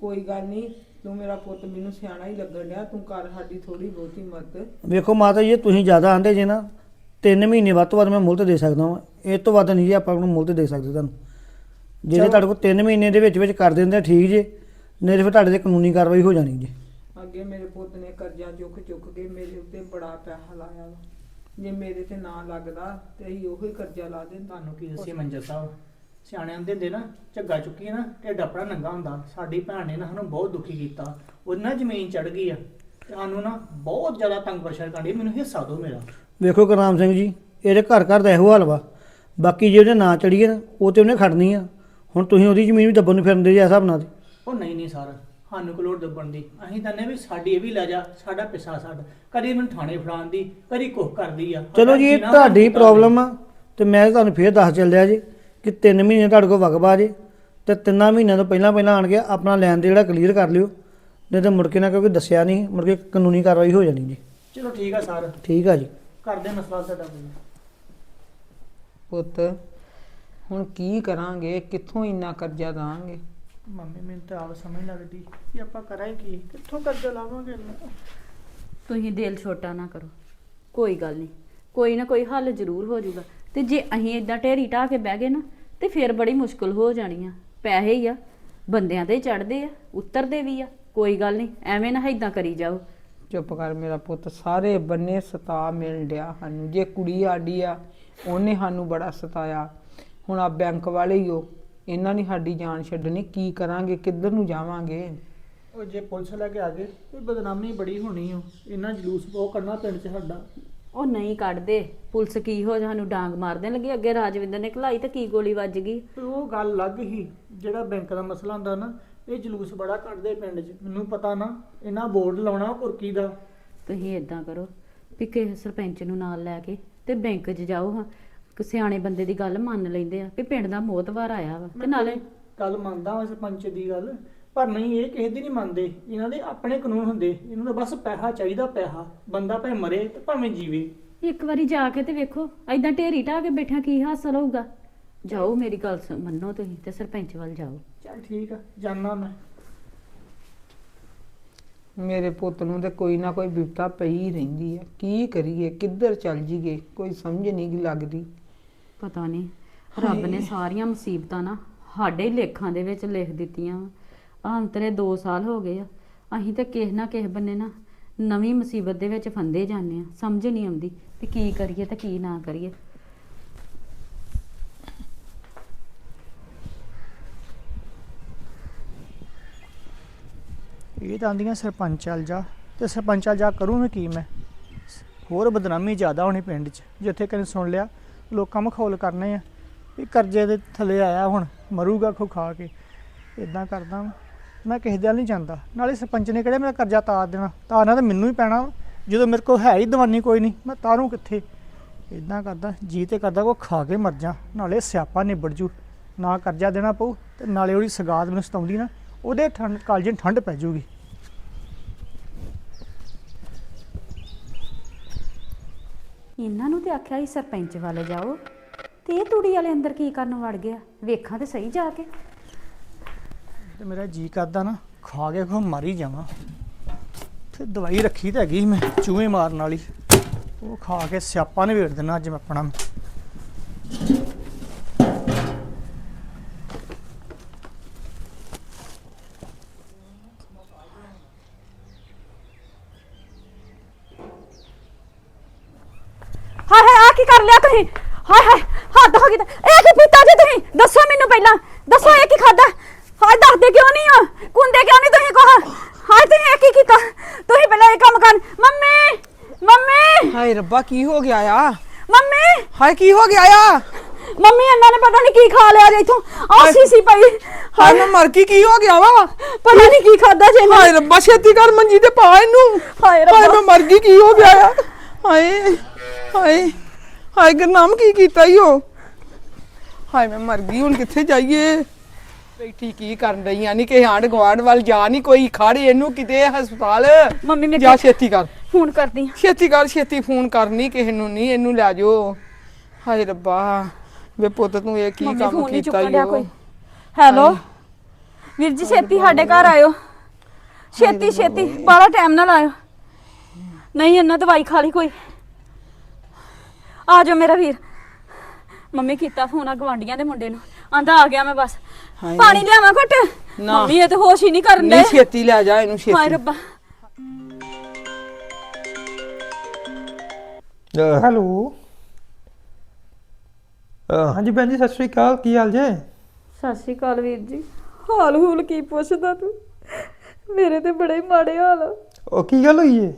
ਕੋਈ ਗੱਲ ਨਹੀਂ ਤੂੰ ਮੇਰਾ ਪੁੱਤ ਮੈਨੂੰ ਸਿਆਣਾ ਹੀ ਲੱਗਣ ਡਿਆ। ਤੂੰ ਕਰ ਸਾਡੀ ਥੋੜੀ ਬਹੁਤੀ ਮਦਦ। ਵੇਖੋ ਮਾਤਾ ਜੀ ਤੁਸੀਂ ਜ਼ਿਆਦਾ ਆਂਦੇ ਜੇ ਨਾ 3 ਮਹੀਨੇ ਵੱਧ ਤੋਂ ਵੱਧ ਮੈਂ ਮੁੱਲ ਤੇ ਦੇ ਸਕਦਾ ਹਾਂ ਇਹ ਤੋਂ ਵੱਧ ਨਹੀਂ ਜੀ ਆਪਾਂ ਨੂੰ ਮੁੱਲ ਤੇ ਦੇ ਸਕਦੇ ਤੁਹਾਨੂੰ। ਜੇ ਚਲੋ। ਤੁਹਾਡੇ ਕੋਲ 3 ਮਹੀਨੇ ਦੇ ਵਿੱਚ ਵਿੱਚ ਕਰ ਦਿੰਦੇ ਆ, ਠੀਕ ਜੇ। ਨਹੀਂ ਤੇ ਫਿਰ ਤੁਹਾਡੇ ਤੇ ਕਾਨੂੰਨੀ ਕਾਰਵਾਈ ਹੋ ਜਾਣੀ ਜੀ। ਅੱਗੇ ਮੇਰੇ ਪੁੱਤ ਨੇ ਕਰਜ਼ਾ ਚੁੱਕ ਚੁੱਕ ਕੇ ਮੇਰੇ ਉੱਤੇ ਬੜਾ ਪੈਸਾ ਲਾਇਆ ਵਾ। ਜੇ ਮੇਰੇ ਤੇ ਨਾ ਲੱਗਦਾ ਤੇ ਅਸੀਂ ਉਹੀ ਕਰਜ਼ਾ ਲਾ ਦਿੰਦਾ। ਤੁਹਾਨੂੰ ਕੀ ਦੱਸੀਏ ਮੰਜਰ ਸਾਹਿਬ? ਸਿਆਣਿਆਂ ਦੇ ਹੁੰਦੇ ਨਾ ਝੱਗਾ ਚੁੱਕੀ ਨਾ ਢਿੱਡ ਆਪਣਾ ਨੰਗਾ ਹੁੰਦਾ। ਸਾਡੀ ਭੈਣ ਨੇ ਨਾ ਸਾਨੂੰ ਬਹੁਤ ਦੁਖੀ ਕੀਤਾ। ਉਹਦੀ ਨਾ ਜ਼ਮੀਨ ਚੜ ਗਈ ਆ ਤੇ ਸਾਨੂੰ ਨਾ ਬਹੁਤ ਜ਼ਿਆਦਾ ਤੰਗ ਪਰੇਸ਼ਾਨ ਕਰਦੀ ਮੈਨੂੰ ਹਿੱਸਾ ਦਿਓ ਮੇਰਾ। ਵੇਖੋ ਗੁਰਨਾਮ ਸਿੰਘ ਜੀ ਇਹਦੇ ਘਰ ਘਰ ਦਾ ਇਹੋ ਹਾਲ ਵਾ। ਬਾਕੀ ਜੇ ਉਹਨੇ ਨਾ ਚੜੀਏ ਨਾ ਉਹ ਤੇ ਉਹਨੇ ਖੜਨੀ ਆ। ਹੁਣ ਤੁਸੀਂ ਉਹਦੀ ਜ਼ਮੀਨ ਵੀ ਦੱਬਣ ਨੂੰ ਫਿਰਦੇ ਜੇ ਇਸ ਹਿਸਾਬ ਨਾਲ। ਤੇ। ਉਹ ਨਹੀਂ ਨਹੀਂ ਸਰ। ਸਾਨੂੰ ਕੋਲ ਲੋੜ ਦੱਬਣ ਦੀ। ਅਸੀਂ ਤਾਂ ਨੇ ਵੀ ਸਾਡੀ ਇਹ ਵੀ ਲੈ ਜਾ ਸਾਡਾ ਪਿੱਛਾ ਛੱਡ। ਕਦੀ ਮੈਨੂੰ ਥਾਣੇ ਫੜਾਉਣ ਦੀ ਕਦੀ ਕੁਝ ਕਰਦੀ ਆ। ਚਲੋ ਜੀ ਇਹ ਸਾਡਾ ਤੁਹਾਡੀ ਪ੍ਰੋਬਲਮ ਆ ਤੇ ਮੈਂ ਤੁਹਾਨੂੰ ਫੇਰ ਦੱਸ ਚੱਲਿਆ ਜੀ ਕਿ 3 ਮਹੀਨੇ ਤੁਹਾਡੇ ਕੋਲ ਵਗਬਾ ਜੇ ਤੇ ਤਿੰਨਾਂ ਮਹੀਨਿਆਂ ਤੋਂ ਪਹਿਲਾਂ ਪਹਿਲਾਂ ਆਣ ਕੇ ਆਪਣਾ ਲੈਣ ਦੇ ਜਿਹੜਾ ਕਲੀਅਰ ਕਰ ਲਿਓ ਨਹੀਂ ਤਾਂ ਮੁੜ ਕੇ ਨਾ ਕਿਉਂਕਿ ਦੱਸਿਆ ਨਹੀਂ ਮੁੜ ਕੇ ਕਾਨੂੰਨੀ ਕਾਰਵਾਈ ਹੋ ਜਾਣੀ ਜੀ। ਚਲੋ ਠੀਕ ਆ ਸਰ। ਠੀਕ ਆ ਜੀ। ਕਰਦੇ ਮਸਲਾ ਤੁਹਾਡਾ ਕੋਈ। ਪੁੱਤ ਹੁਣ ਕੀ ਕਰਾਂਗੇ ਕਿੱਥੋਂ ਇੰਨਾ ਕਰਜ਼ਾ ਦਾਂਗੇ ਮੰਮੀ ਮੈਨੂੰ ਤਾਂ ਆਪ ਸਮਝ ਲੱਗਦੀ ਕਿ ਆਪਾਂ ਕਰਾਂਗੇ ਕੀ ਕਿੱਥੋਂ ਕਰਜ਼ਾ ਲਾਵਾਂਗੇ ਇੰਨਾ? ਤੁਸੀਂ ਦਿਲ ਛੋਟਾ ਨਾ ਕਰੋ। ਕੋਈ ਗੱਲ ਨਹੀਂ ਕੋਈ ਨਾ ਕੋਈ ਹੱਲ ਜ਼ਰੂਰ ਹੋ ਜਾਊਗਾ। ਤੇ ਜੇ ਅਸੀਂ ਇਦਾਂ ਢੇਰੀ ਢਾਹ ਕੇ ਬਹਿ ਗਏ ਨਾ ਤੇ ਫਿਰ ਬੜੀ ਮੁਸ਼ਕਲ ਹੋ ਜਾਣੀ ਆ। ਪੈਸੇ ਹੀ ਆ ਬੰਦਿਆਂ ਤੇ ਚੜਦੇ ਆ ਉਤਰਦੇ ਵੀ ਆ। ਕੋਈ ਗੱਲ ਨਹੀਂ ਐਵੇਂ ਨਾ ਇਦਾਂ ਕਰੀ ਜਾਓ। ਚੁੱਪ ਕਰ ਮੇਰਾ ਪੁੱਤ ਸਾਰੇ ਬੰਨੇ ਸਤਾ ਮਿਲ ਡਿਆ ਸਾਨੂੰ। ਜੇ ਕੁੜੀ ਆਡੀ ਆ ਉਹਨੇ ਸਾਨੂੰ ਬੜਾ ਸਤਾਇਆ। ਹੁਣ ਆ ਬੈਂਕ ਵਾਲੇ ਹੀ ਹੋ। ਇਹਨਾਂ ਨੇ ਸਾਡੀ ਜਾਨ ਛੱਡਣੀ ਕੀ ਕਰਾਂਗੇ ਕਿੱਧਰ ਨੂੰ ਜਾਵਾਂਗੇ? ਉਹ ਜੇ ਪੁਲਿਸ ਲੈ ਕੇ ਆ ਗਏ ਤੇ ਬਦਨਾਮੀ ਬੜੀ ਹੋਣੀ ਓ ਇੰਨਾ ਜਲੂਸ ਬਹੁਤ ਕਰਨਾ ਪਿੰਡ 'ਚ ਸਾਡਾ। ਉਹ ਨਹੀਂ ਕੱਢਦੇ। ਪੁਲਿਸ ਕੀ ਹੋ ਸਾਨੂੰ ਡਾਂਗ ਮਾਰਦੇ ਲੱਗੇ। ਅੱਗੇ ਰਾਜਵਿੰਦਰ ਨੇ ਘਲਾਈ ਤੇ ਕੀ ਗੋਲੀ ਵੱਜ ਗਈ? ਤੇ ਉਹ ਗੱਲ ਅਲੱਗ ਹੀ ਜਿਹੜਾ ਬੈਂਕ ਦਾ ਮਸਲਾ ਹੁੰਦਾ ਨਾ ਇਹ ਜਲੂਸ ਬੜਾ ਕੱਢਦੇ ਪਿੰਡ 'ਚ। ਮੈਨੂੰ ਪਤਾ ਨਾ ਇਹਨਾਂ ਬੋਰਡ ਲਾਉਣਾ ਕੁਰਕੀ ਦਾ। ਤੁਸੀਂ ਇਦਾਂ ਕਰੋ ਵੀ ਕਿਸੇ ਸਰਪੰਚ ਨੂੰ ਨਾਲ ਲੈ ਕੇ ਤੇ ਬੈਂਕ 'ਚ ਜਾਓ ਹਾਂ। ਕਿ ਸਿਆਣੇ ਬੰਦੇ ਦੀ ਗੱਲ ਮੰਨ ਲੈਂਦੇ ਆ ਵੀ ਪਿੰਡ ਦਾ ਮੋਤਵਾਰ ਆਇਆ ਵਾ ਤੇ ਨਾਲੇ ਗੱਲ ਮੰਨਦਾ ਹਾਂ ਸਰਪੰਚ ਦੀ ਗੱਲ ਪਰ ਨਹੀਂ ਇਹ ਕਿਸੇ ਦੀ ਨਹੀਂ ਮੰਨਦੇ। ਇਹਨਾਂ ਦੇ ਆਪਣੇ ਕਾਨੂੰਨ ਹੁੰਦੇ ਇਹਨਾਂ ਦਾ ਬਸ ਪੈਸਾ ਚਾਹੀਦਾ ਪੈਸਾ ਬੰਦਾ ਭਾਵੇਂ ਮਰੇ ਤੇ ਭਾਵੇਂ ਜੀਵੇ। ਇੱਕ ਵਾਰੀ ਜਾ ਕੇ ਤੇ ਵੇਖੋ ਐਦਾਂ ਢੇਰੀ ਢਾਹ ਕੇ ਬੈਠਾ ਕੀ ਹਾਸਲ ਹੋਊਗਾ? ਜਾਓ ਮੇਰੀ ਗੱਲ ਸੁਣ- ਮੰਨੋ ਤੁਸੀਂ ਤੇ ਸਰਪੰਚ ਵੱਲ ਜਾਓ। ਚੱਲ ਠੀਕ ਆ ਜਾਨਾ ਮੈਂ। ਮੇਰੇ ਪੁੱਤ ਨੂੰ ਤੇ ਕੋਈ ਨਾ ਕੋਈ ਬਿਪਤਾ ਪਈ ਰਹਿੰਦੀ ਹੈ ਕੀ ਕਰੀਏ ਕਿੱਧਰ ਚੱਲ ਜੀਏ ਕੋਈ ਸਮਝ ਨਹੀਂ ਗੀ ਲੱਗਦੀ। ਪਤਾ ਨਹੀਂ ਰੱਬ ਨੇ ਸਾਰੀਆਂ ਮੁਸੀਬਤਾਂ ਨਾ ਸਾਡੇ ਲੇਖਾਂ ਦੇ ਵਿੱਚ ਲਿਖ ਦਿੱਤੀਆਂ। ਆ ਅੰਤਰੇ 2 ਸਾਲ ਹੋ ਗਏ ਆ। ਅਸੀਂ ਤਾਂ ਕਿਸੇ ਨਾ ਕਿਸੇ ਬੰਨੇ ਨਾ ਨਵੀਂ ਮੁਸੀਬਤ ਦੇ ਵਿੱਚ ਫੰਦੇ ਜਾਂਦੇ ਆ। ਸਮਝ ਨਹੀਂ ਆਉਂਦੀ ਵੀ ਕੀ ਕਰੀਏ ਤੇ ਕੀ ਨਾ ਕਰੀਏ। ਇਹ ਤਾਂ ਆਂਦੀਆਂ ਸਰਪੰਚ ਚੱਲ ਜਾ। ਤੇ ਸਰਪੰਚ ਚੱਲ ਜਾ ਕਰੂੰ ਕੀ ਮੈਂ? ਹੋਰ ਬਦਨਾਮੀ ਜ਼ਿਆਦਾ ਹੋਣੀ ਪਿੰਡ 'ਚ ਜਿੱਥੇ ਕਦੇ ਸੁਣ ਲਿਆ ਲੋਕਾਂ ਮਖੌਲ ਕਰਨੇ ਆ ਵੀ ਕਰਜ਼ੇ ਦੇ ਥੱਲੇ ਆਇਆ ਹੁਣ, ਮਰੂਗਾ ਖੋ ਖਾ ਕੇ। ਇਦਾਂ ਕਰਦਾ ਵਾਂ। ਮੈਂ ਕਿਸੇ ਦੇ ਵੱਲ ਨਹੀਂ ਜਾਂਦਾ। ਨਾਲੇ ਸਰਪੰਚ ਨੇ ਕਿਹੜਾ ਮੇਰਾ ਕਰਜ਼ਾ ਤਾਰ ਦੇਣਾ? ਤਾਰਨਾ ਤਾਂ ਮੈਨੂੰ ਹੀ ਪੈਣਾ ਵਾ। ਜਦੋਂ ਮੇਰੇ ਕੋਲ ਹੈ ਹੀ ਦਵਾਨੀ ਕੋਈ ਨਹੀਂ, ਮੈਂ ਤਾਰੂੰ ਕਿੱਥੇ? ਇਦਾਂ ਕਰਦਾ, ਜੀ ਤੇ ਕਰਦਾ ਕੋ ਖਾ ਕੇ ਮਰ ਜਾ। ਨਾਲੇ ਸਿਆਪਾ ਨਿਬੜ ਜੂ। ਨਾ ਕਰਜ਼ਾ ਦੇਣਾ ਪਊ ਤੇ ਨਾਲੇ ਉਹਦੀ ਸਗਾਤ ਮੈਨੂੰ ਸਤਾਉਂਦੀ ਨਾ, ਉਹਦੇ ਠੰਡ ਕਾਲਜੇ ਨੂੰ ਠੰਡ ਪੈ ਜਾਊਗੀ ਇਹਨਾਂ ਨੂੰ ਤੇ ਆਖਿਆ ਸੀ ਸਰਪੰਚ ਵਾਲੇ ਜਾਓ। ਤੇ ਇਹ ਤੂੜੀ ਵਾਲੇ ਅੰਦਰ ਕੀ ਕਰਨ ਵੜ ਗਿਆ? ਵੇਖਾਂ ਤੇ ਸਹੀ ਜਾ ਕੇ। ਤੇ ਮੇਰਾ ਜੀ ਕਰਦਾ ਨਾ, ਖਾ ਕੇ ਕੋ ਮਰ ਹੀ ਜਾਵਾਂ। ਤੇ ਦਵਾਈ ਰੱਖੀ ਤਾਂ ਹੈਗੀ ਸੀ ਮੈਂ, ਚੂਹੇ ਮਾਰਨ ਵਾਲੀ। ਉਹ ਖਾ ਕੇ ਸਿਆਪਾ ਨੇ ਵੇੜ ਦੇਣਾ ਅੱਜ ਮੈਂ ਆਪਣਾ ਹਾਏ ਹਾਏ ਆ ਕੀ ਕਰ ਲਿਆ ਤੁਸੀਂ ਹਾਏ ਹਾਏ ਹੱਦ ਹੋ ਗਈ ਤੇ ਇਹ ਕੀ ਪੀਤਾ ਜੀ ਤੁਸੀਂ? ਦੱਸੋ ਮੈਨੂੰ ਪਹਿਲਾਂ। ਦੱਸੋ ਇਹ ਕੀ ਖਾਦਾ ਹਾਏ ਦੱਸਦੇ ਕਿਉਂ ਨਹੀਂ ਆ ਕੁੰਦੇ ਕਿਉਂ ਨਹੀਂ ਤੁਸੀਂ ਕਹਾ ਹਾਏ ਤੁਸੀਂ ਇਹ ਕੀ ਕੀਤਾ? ਤੁਸੀਂ ਪਹਿਲਾਂ ਇਹ ਕੰਮ ਕਰ ਮੰਮੀ! ਮੰਮੀ! ਹਾਏ ਰੱਬਾ ਕੀ ਹੋ ਗਿਆ ਆ? ਮੰਮੀ! ਹਾਏ ਕੀ ਹੋ ਗਿਆ ਆ? ਮੰਮੀ ਇਹਨਾਂ ਨੇ ਪਤਾ ਨਹੀਂ ਕੀ ਖਾ ਲਿਆ ਜੇ ਇਥੋਂ। ਆ ਸੀਸੀ ਪਈ। ਹਾਏ ਮੈਂ ਮਰ ਗਈ ਕੀ ਹੋ ਗਿਆ ਵਾ? ਪਤਾ ਨਹੀਂ ਕੀ ਖਾਦਾ ਜੇ ਹਾਏ ਰੱਬਾ ਛੇਤੀ ਕਰ ਮੰਜੀ ਤੇ ਪਾ ਇਹਨੂੰ। ਹਾਏ ਹਾਏ ਰੱਬਾ ਮੈਂ ਮਰ ਗਈ ਕੀ ਹੋ ਗਿਆ ਆ? ਹਾਏ ਹਾਏ ਹਾਏ ਗੁਰਨਾਮ ਕੀ ਕੀਤਾ ਈ ਉਹ? ਹਾਏ ਮੈਂ ਮਰ ਗਈ ਹੁਣ ਕਿੱਥੇ ਜਾਈਏ? ਬੈਠੀ ਕੀ ਕਰਨ ਰਹੀ ਆ ਨਹੀਂ ਕਿ ਆਂਢ ਗੁਆਂਢ ਵੱਲ ਜਾ ਨਹੀਂ ਕੋਈ ਖੜ ਇਹਨੂੰ ਕਿਤੇ ਹਸਪਤਾਲ। ਮੰਮੀ ਮੈਂ ਜਾ ਛੇਤੀ ਕਰ। ਫੋਨ ਕਰਦੀ ਹਾਂ। ਛੇਤੀ ਕਰ ਛੇਤੀ ਫੋਨ ਕਰਨੀ ਕਿਸੇ ਨੂੰ ਨਹੀਂ ਇਹਨੂੰ ਲੈ ਜਾਓ। ਹਾਏ ਰੱਬਾ ਵੇ ਪੁੱਤ ਤੂੰ ਇਹ ਕੀ ਮੰਮੀ ਕੰਮ ਫੋਨ ਨਹੀਂ ਕੀਤਾ ਚੁੱਕਣ ਡਿਆ ਹੈਲੋ? ਵੀਰ ਜੀ ਛੇਤੀ ਸਾਡੇ ਘਰ ਆਇਓ। ਛੇਤੀ ਛੇਤੀ ਬਾਹਲਾ ਟਾਈਮ ਨਾਲ ਆਇਓ। ਨਹੀਂ ਇਹਨਾਂ ਦਵਾਈ ਖਾ ਲਈ ਕੋਈ। ਆ ਜਾਓ ਮੇਰਾ ਵੀਰ। ਮੰਮੀ ਕੀਤਾ ਫੋਨ ਆ ਗਵਾਂਡੀਆਂ ਦੇ ਮੁੰਡੇ ਨੂੰ। ਆਂਦਾ ਆ ਗਿਆ ਮੈਂ ਬਸ। ਹਾਏ। ਪਾਣੀ ਲਿਆਵਾਂ ਘਟ? ਨਾ। ਮੰਮੀ ਇਹ ਤੇ ਹੋਸ਼ ਹੀ ਨਹੀਂ ਕਰਨ ਦੇ। ਨਹੀਂ ਛੇਤੀ ਲੈ ਜਾ ਇਹਨੂੰ ਹਾਏ ਛੇਤੀ ਰੱਬਾ ਹੈਲੋ। ਹਾਂਜੀ ਭੈਣ ਜੀ ਸਤਿ ਸ਼੍ਰੀ ਅਕਾਲ ਕੀ ਹਾਲ ਜੇ? ਸਤਿ ਸ਼੍ਰੀ ਅਕਾਲ ਵੀਰ ਜੀ। ਹਾਲ ਹੂਲ ਕੀ ਪੁੱਛਦਾ ਤੂੰ? ਮੇਰੇ ਤੇ ਬੜੇ ਮਾੜੇ ਹਾਲ ਆ। ਉਹ ਕੀ ਗੱਲ ਹੋਈ ਏ?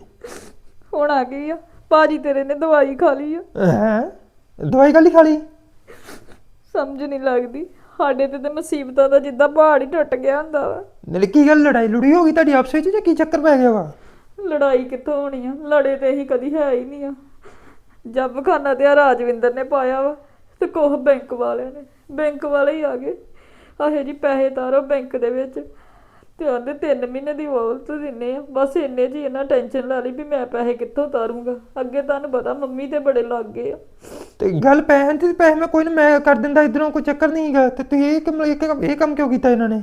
ਹੁਣ ਆ ਗਈ ਆ। ਭਾਜੀ ਤੇਰੇ ਨੇ ਦਵਾਈ ਖਾ ਲਈ ਆ। ਹੈ? ਦਵਾਈ ਕਾਲੀ ਖਾ ਲਈ? ਸਮਝ ਨਹੀਂ ਲੱਗਦੀ। ਸਾਡੇ ਤੇ ਤੇ ਮੁਸੀਬਤਾਂ ਦਾ ਜਿੱਦਾਂ ਪਹਾੜ ਹੀ ਟੁੱਟ ਗਿਆ ਹੁੰਦਾ ਵਾ। ਨਾਲੇ ਕੀ ਗੱਲ ਲੜਾਈ ਲੁੜੀ ਹੋ ਗਈ ਤੁਹਾਡੀ ਆਪਸ ਵਿੱਚ ਜਾਂ ਕੀ ਚੱਕਰ ਪੈ ਗਿਆ ਵਾ? ਲੜਾਈ ਕਿੱਥੋਂ ਹੋਣੀ ਆ? ਲੜੇ ਤੇ ਅਸੀਂ ਕਦੀ ਹੈ ਹੀ ਨਹੀਂ ਆ। ਜੱਬ ਖਾਨਾ ਤੇ ਆ ਰਾਜਵਿੰਦਰ ਨੇ ਪਾਇਆ ਵਾ ਤੇ ਕੋਹ ਬੈਂਕ ਵਾਲਿਆਂ ਨੇ। ਬੈਂਕ ਵਾਲੇ ਹੀ ਆ ਗਏ। ਆਹੇ ਜੀ ਪੈਸੇ ਤਾਰੋ ਬੈਂਕ ਦੇ ਵਿੱਚ। ਤੇ ਆਂਦੇ 3 ਮਹੀਨੇ ਦੀ ਵੋਲਤ ਦਿੰਨੇ ਆ, ਬਸ ਇੰਨੇ ਜੀ ਇਹਨਾਂ ਟੈਨਸ਼ਨ ਲਾ ਲਈ ਵੀ ਮੈਂ ਪੈਸੇ ਕਿੱਥੋਂ ਤਾਰੂੰਗਾ। ਅੱਗੇ ਤੁਹਾਨੂੰ ਪਤਾ ਮੰਮੀ ਤੇ ਬੜੇ ਲੱਗ ਆ। ਤੇ ਗੱਲ ਪੈਸੇ ਦੀ, ਪੈਸੇ ਮੈਂ ਕੋਈ ਨਾ, ਮੈਂ ਕਰ ਦਿੰਦਾ, ਇਧਰੋਂ ਕੋਈ ਚੱਕਰ ਨਹੀਂ ਹੈਗਾ। ਤੇ ਤੁਸੀਂ ਇਹ ਕੰਮ ਇਹ ਕੰਮ- ਇਹ ਕੰਮ ਕਿਉਂ ਕੀਤਾ ਇਹਨਾਂ ਨੇ?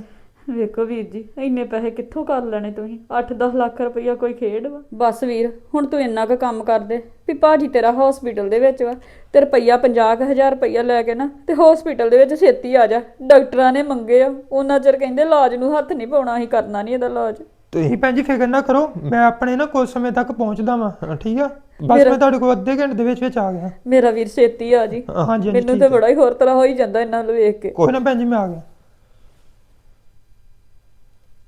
ਵੇਖੋ ਵੀਰ ਜੀ ਇੰਨੇ ਪੈਸੇ ਕਿੱਥੋਂ ਕਰ ਲੈਣੇ ਤੁਸੀਂ? 8-10 ਲੱਖ ਰੁਪਈਆ ਕੋਈ ਖੇਡ ਵਾ। ਬਸ ਵੀਰ ਹੁਣ ਤੂੰ ਇੰਨਾ ਕੁ ਕੰਮ ਕਰ ਦੇ ਵੀ ਭਾਜੀ ਤੇਰਾ ਹਸਪੀਟਲ ਦੇ ਵਿੱਚ ਵਾ ਤੇ ਰੁਪਈਆ 50000 ਰੁਪਈਆ ਲੈ ਕੇ ਨਾ ਤੇ ਹਸਪੀਟਲ ਦੇ ਵਿੱਚ ਛੇਤੀ ਆ ਜਾ। ਡਾਕਟਰਾਂ ਨੇ ਮੰਗੇ ਆ ਉਹਨਾਂ ਚਿਰ ਕਹਿੰਦੇ ਇਲਾਜ ਨੂੰ ਹੱਥ ਨਹੀਂ ਪਾਉਣਾ ਅਸੀਂ ਕਰਨਾ ਨਹੀਂ ਇਹਦਾ ਇਲਾਜ। ਤੁਸੀਂ ਭੈਣ ਜੀ ਫਿਕਰ ਨਾ ਕਰੋ ਮੈਂ ਆਪਣੇ ਨਾ ਕੁਝ ਸਮੇਂ ਤੱਕ ਪਹੁੰਚਦਾ ਵਾਂ ਠੀਕ ਆ? ਬਸ ਮੇਰਾ- ਮੈਂ ਤੁਹਾਡੇ ਕੋਲ ਅੱਧੇ ਘੰਟੇ ਦੇ ਵਿੱਚ ਵਿੱਚ ਆ ਗਿਆ। ਮੇਰਾ ਵੀਰ ਛੇਤੀ ਆ ਜੀ। ਹਾਂਜੀ ਹਾਂਜੀ ਮੈਨੂੰ ਠੀਕ ਤੇ। ਬੜਾ ਹੀ ਹੋਰ ਤਰ੍ਹਾਂ ਹੋ ਹੀ ਜਾਂਦਾ ਇਹਨਾਂ ਨੂੰ ਵੇਖ ਕੇ। ਕੋਈ ਨਾ ਭੈਣ ਜੀ ਮੈਂ ਆ ਗਿਆ।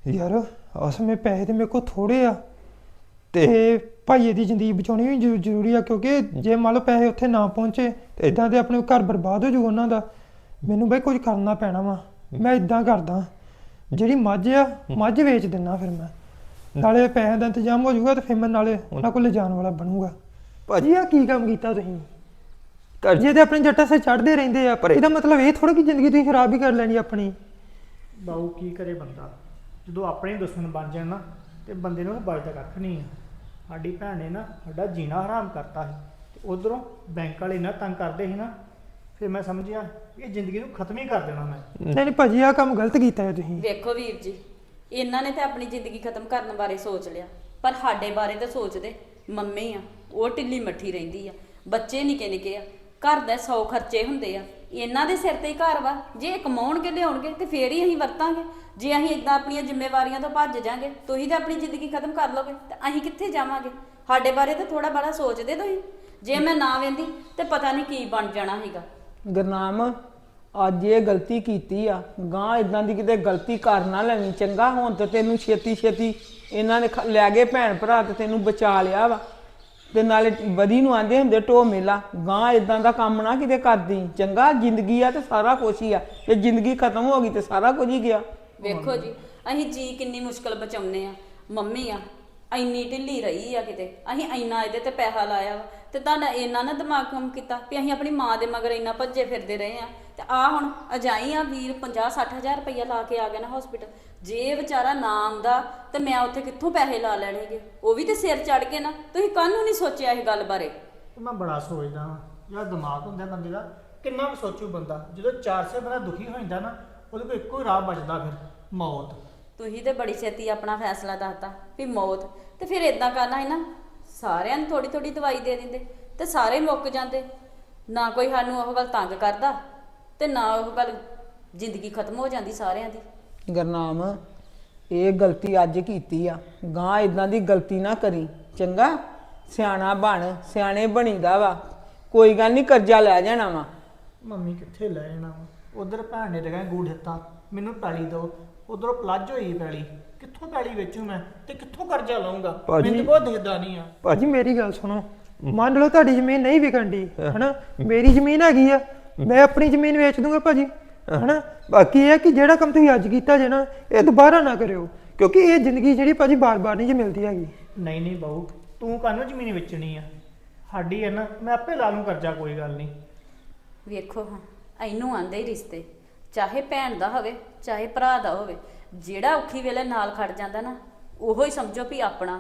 ਯਾਰ ਅਸਲ ਪੈਸੇ ਤੇ ਮੇਰੇ ਕੋਲ ਥੋੜੇ ਆ ਤੇ ਭਾਈਏ ਦੀ ਜ਼ਿੰਦਗੀ ਬਚਾਉਣੀ ਵੀ ਜ਼ਰੂ- ਜ਼ਰੂਰੀ ਆ ਕਿਉਂਕਿ ਜੇ ਮੰਨ ਲਓ ਪੈਸੇ ਉੱਥੇ ਨਾ ਪਹੁੰਚੇ ਤੇ ਇਦਾਂ ਤੇ ਆਪਣੇ ਘਰ ਬਰਬਾਦ ਹੋ ਜਾਊ ਉਹਨਾਂ ਦਾ ਮੈਨੂੰ ਬਈ ਕੁਝ ਕਰਨਾ ਪੈਣਾ ਵਾ। ਮੈਂ ਇਦਾਂ ਕਰਦਾ ਜਿਹੜੀ ਮੱਝ ਆ ਮੱਝ ਵੇਚ ਦਿੰਨਾ ਫਿਰ ਮੈਂ। ਨਾਲੇ ਪੈਸੇ ਦਾ ਇੰਤਜ਼ਾਮ ਹੋ ਜਾਊਗਾ ਤੇ ਫਿਰ ਮੈਂ ਨਾਲੇ ਉਹਨਾਂ ਕੋਲ ਜਾਣ ਵਾਲਾ ਬਣੂਗਾ। ਭਾਜੀ ਆ ਕੀ ਕੰਮ ਕੀਤਾ ਤੁਸੀਂ? ਕਰਜ਼ੇ ਤੇ ਆਪਣੇ ਜੱਟਾਂ ਸੇ ਚੜਦੇ ਰਹਿੰਦੇ ਆ ਪਰ ਇਹਦਾ ਮਤਲਬ ਇਹ ਥੋੜਾ ਕਿ ਜ਼ਿੰਦਗੀ ਤੁਸੀਂ ਖਰਾਬ ਹੀ ਕਰ ਲੈਣੀ ਆਪਣੀ। ਬਾਊ ਕੀ ਕਰੇ ਬੰਦਾ? ਜਦੋਂ ਆਪਣੇ ਦੁਸ਼ਮਣ ਬਣ ਜਾਣ ਨਾ ਤੇ ਬੰਦੇ ਨੂੰ ਬਚਦਾ ਕੱਖ ਨਹੀਂ ਆ। ਸਾਡੀ ਭੈਣ ਨੇ ਨਾ ਸਾਡਾ ਜੀਣਾ ਹਰਾਮ ਕਰਤਾ ਸੀ ਤੇ ਉਧਰੋਂ ਬੈਂਕ ਵਾਲੇ ਨਾ ਤੰਗ ਕਰਦੇ ਸੀ ਨਾ ਫਿਰ ਮੈਂ ਸਮਝਿਆ ਵੀ ਇਹ ਜ਼ਿੰਦਗੀ ਨੂੰ ਖਤਮ ਹੀ ਕਰ ਦੇਣਾ ਮੈਂ। ਨਹੀਂ ਨਹੀਂ ਭਾਜੀ ਆ ਕੰਮ ਗਲਤ ਕੀਤਾ ਹੈ ਤੁਸੀਂ। ਵੇਖੋ ਵੀਰ ਜੀ ਇਹਨਾਂ ਨੇ ਤੇ ਆਪਣੀ ਜ਼ਿੰਦਗੀ ਖਤਮ ਕਰਨ ਬਾਰੇ ਸੋਚ ਲਿਆ ਪਰ ਸਾਡੇ ਬਾਰੇ ਤਾਂ ਸੋਚਦੇ ਮੰਮੀ ਆ ਉਹ ਢਿੱਲੀ ਮੱਠੀ ਰਹਿੰਦੀ ਆ ਬੱਚੇ ਨਿੱਕੇ ਨਿੱਕੇ ਆ ਘਰ ਦੇ 100 ਖਰਚੇ ਹੁੰਦੇ ਆ। ਇਹਨਾਂ ਦੇ ਸਿਰ ਤੇ ਹੀ ਘਰ ਵਾ। ਜੇ ਇਹ ਕਮਾਉਣਗੇ, ਲਿਆਉਣਗੇ ਤੇ ਫੇਰ ਹੀ ਅਸੀਂ ਵਰਤਾਂਗੇ। ਜੇ ਅਸੀਂ ਇਦਾਂ ਆਪਣੀਆਂ ਜ਼ਿੰਮੇਵਾਰੀਆਂ ਤੋਂ ਭੱਜ ਜਾਾਂਗੇ, ਤੁਸੀਂ ਤਾਂ ਆਪਣੀ ਜ਼ਿੰਦਗੀ ਖਤਮ ਕਰ ਲੋਗੇ, ਤੇ ਅਸੀਂ ਕਿੱਥੇ ਜਾਵਾਂਗੇ? ਸਾਡੇ ਬਾਰੇ ਤਾਂ ਥੋੜਾ ਬੜਾ ਸੋਚਦੇ ਤੁਸੀਂ। ਜੇ ਮੈਂ ਨਾ ਵੇਂਦੀ, ਤੇ ਪਤਾ ਨਹੀਂ ਕੀ ਬਣ ਜਾਣਾ ਸੀਗਾ। ਗੁਰਨਾਮ, ਅੱਜ ਇਹ ਗਲਤੀ ਕੀਤੀ ਆ। ਗਾਂ ਇਦਾਂ ਦੀ ਕਿਤੇ ਗਲਤੀ ਕਰ ਨਾ ਲੈਣੀ ਚੰਗਾ ਹੁਣ ਤੇ ਤੈਨੂੰ ਛੇਤੀ ਛੇਤੀ ਇਹਨਾਂ ਨੇ ਖ- ਲੈ ਗਏ ਭੈਣ ਭਰਾ ਤੇ ਤੈਨੂੰ ਬਚਾ ਲਿਆ ਵਾ। ਤੇ ਨਾਲੇ ਵਧੀ ਨੂੰ ਆਂਦੇ ਹੁੰਦੇ ਢੋ ਮੇਲਾ ਗਾਂ ਇਦਾਂ ਦਾ ਕੰਮ ਨਾ ਕਿਤੇ ਕਰਦੀ। ਚੰਗਾ, ਜ਼ਿੰਦਗੀ ਆ ਤੇ ਸਾਰਾ ਕੁਛ ਹੀ ਆ। ਜੇ ਜ਼ਿੰਦਗੀ ਖਤਮ ਹੋ ਗਈ ਤੇ ਸਾਰਾ ਕੁਝ ਹੀ ਗਿਆ। ਵੇਖੋ ਜੀ, ਅਸੀਂ ਜੀ ਕਿੰਨੀ ਮੁਸ਼ਕਲ ਬਚਾਉਨੇ ਆ। ਮੰਮੀ ਆ, ਇੰਨੀ ਢਿੱਲੀ ਰਹੀ ਆ ਕਿਤੇ। ਅਸੀਂ ਇੰਨਾ ਇਹਦੇ ਤੇ ਪੈਸਾ ਲਾਇਆ ਵਾ। ਤੇ ਤੁਹਾਡਾ ਇੰਨਾ ਨਾ ਦਿਮਾਗ ਕੰਮ ਕੀਤਾ ਵੀ ਅਸੀਂ ਆਪਣੀ ਮਾਂ ਦੇ ਮਗਰ ਇੰਨਾ ਭੱਜੇ ਫਿਰਦੇ ਰਹੇ ਆ ਤੇ ਆ ਹੁਣ ਅਜਾਈ ਆ ਵੀਰ 50 60000 ਰੁਪਈਆ ਲਾ ਕੇ ਆ ਗਿਆ ਨਾ ਹਸਪੀਟਲ ਜੇ ਵਿਚਾਰਾ ਨਾ ਆਉਂਦਾ ਤੇ ਮੈਂ ਉੱਥੇ ਕਿੱਥੋਂ ਪੈਸੇ ਲਾ ਲੈਣੇਗੇ? ਉਹ ਵੀ ਤੇ ਸਿਰ ਚੜ ਕੇ ਨਾ। ਤੁਸੀਂ ਕਾਹਨੂੰ ਨਹੀਂ ਸੋਚਿਆ ਇਹ ਗੱਲ ਬਾਰੇ? ਮੈਂ ਬੜਾ ਸੋਚਦਾ ਵਾਂ। ਜਿਹੜਾ ਦਿਮਾਗ ਹੁੰਦਾ ਬੰਦੇ ਦਾ। ਕਿੰਨਾ ਕੁ ਸੋਚੂ ਬੰਦਾ? ਜਦੋਂ ਚਾਰ ਸੇ ਬੰਦਾ ਦੁਖੀ ਹੋ ਜਾਂਦਾ ਨਾ ਉਹਦੇ ਕੋਲ ਇੱਕੋ ਹੀ ਰਾਹ ਬਚਦਾ ਫਿਰ ਮੌਤ। ਤੁਸੀਂ ਤੇ ਬੜੀ ਛੇਤੀ ਆਪਣਾ ਫੈਸਲਾ ਦੱਸਤਾ ਵੀ ਮੌਤ। ਤੇ ਫਿਰ ਇਦਾਂ ਕਰਨਾ ਹੈ ਨਾ ਸਾਰਿਆਂ ਨੂੰ ਥੋੜੀ ਥੋੜੀ ਦਵਾਈ ਦੇ ਦਿੰਦੇ ਤੇ ਸਾਰੇ ਮੁੱਕ ਜਾਂਦੇ। ਨਾ ਕੋਈ ਸਾਨੂੰ ਉਹ ਗੱਲ ਤੰਗ ਕਰਦਾ ਤੇ ਨਾ ਉਹ ਗੱਲ ਜ਼ਿੰਦਗੀ ਖਤਮ ਹੋ ਜਾਂਦੀ ਸਾਰਿਆਂ ਦੀ। ਗਰਨਾਮ ਇਹ ਗਲਤੀ ਅੱਜ ਕੀਤੀ ਆ। ਗਾਂ ਇਦਾਂ ਦੀ ਗਲਤੀ ਨਾ ਕਰੀ। ਚੰਗਾ? ਸਿਆਣਾ ਬਣ ਸਿਆਣੇ ਬਣੀਦਾ ਵਾ। ਕੋਈ ਗੱਲ ਨਹੀਂ ਕਰਜ਼ਾ ਲੈ ਜਾਣਾ ਵਾ। ਮੰਮੀ ਕਿੱਥੇ ਲੈ ਜਾਣਾ ਉਧਰ ਭੈਣ ਨੇ ਲਗਾ ਗੂੜ ਦਿੱਤਾ। ਮੈਨੂੰ ਪੈਲੀ ਦਿਓ। ਉਧਰੋਂ ਪਲੱਜ ਹੋਈ ਪੈਲੀ। ਕਿੱਥੋਂ ਪੈਲੀ ਵੇਚੂ ਮੈਂ? ਤੇ ਕਿੱਥੋਂ ਕਰਜ਼ਾ ਲਵਾਂਗਾ ਭਾਜੀ- ਮੈਨੂੰ ਬਹੁਤ ਦਿਖਦਾ ਨਹੀਂ ਆ। ਭਾਜੀ ਮੇਰੀ ਗੱਲ ਸੁਣੋ। ਮੰਨ ਲਓ ਤੁਹਾਡੀ ਜ਼ਮੀਨ ਨਹੀਂ ਵਿਕਣ ਦੀ ਹਨਾ? ਮੇਰੀ ਜ਼ਮੀਨ ਹੈਗੀ ਆ। ਮੈਂ ਆਪਣੀ ਜ਼ਮੀਨ ਵੇਚ ਦੂੰਗਾ ਭਾਜੀ ਹਨਾ? ਬਾਕੀ ਇਹ ਹੈ ਕਿ ਜਿਹੜਾ ਕੰਮ ਤੁਸੀਂ ਅੱਜ ਕੀਤਾ ਜੇ ਨਾ ਇਹ ਦੁਬਾਰਾ ਨਾ ਕਰਿਓ। ਕਿਉਂਕਿ ਇਹ ਜ਼ਿੰਦਗੀ ਜਿਹੜੀ ਭਾਜੀ ਬਾਰ-ਬਾਰ ਨਹੀਂ ਜੇ ਮਿਲਦੀ ਹੈਗੀ। ਨਹੀਂ ਨਹੀਂ ਬਾਊ ਤੂੰ ਕਾਹਨੂੰ ਜ਼ਮੀਨ ਵੇਚਣੀ ਆ? ਸਾਡੀ ਹੈ ਨਾ ਮੈਂ ਆਪੇ ਲਾ ਲੂੰ ਕਰਜ਼ਾ ਕੋਈ ਗੱਲ ਨਹੀਂ। ਵੇਖੋ ਹਾਂ ਇਹਨੂੰ ਆਂਦੇ ਹੀ ਰਿਸ਼ਤੇ। ਚਾਹੇ ਭੈਣ ਦਾ ਹੋਵੇ ਚਾਹੇ ਭਰਾ ਦਾ ਹੋਵੇ ਜਿਹੜਾ ਔਖੀ ਵੇਲੇ ਨਾਲ ਖੜ ਜਾਂਦਾ ਨਾ ਉਹੋ ਹੀ ਸਮਝੋ ਵੀ ਆਪਣਾ।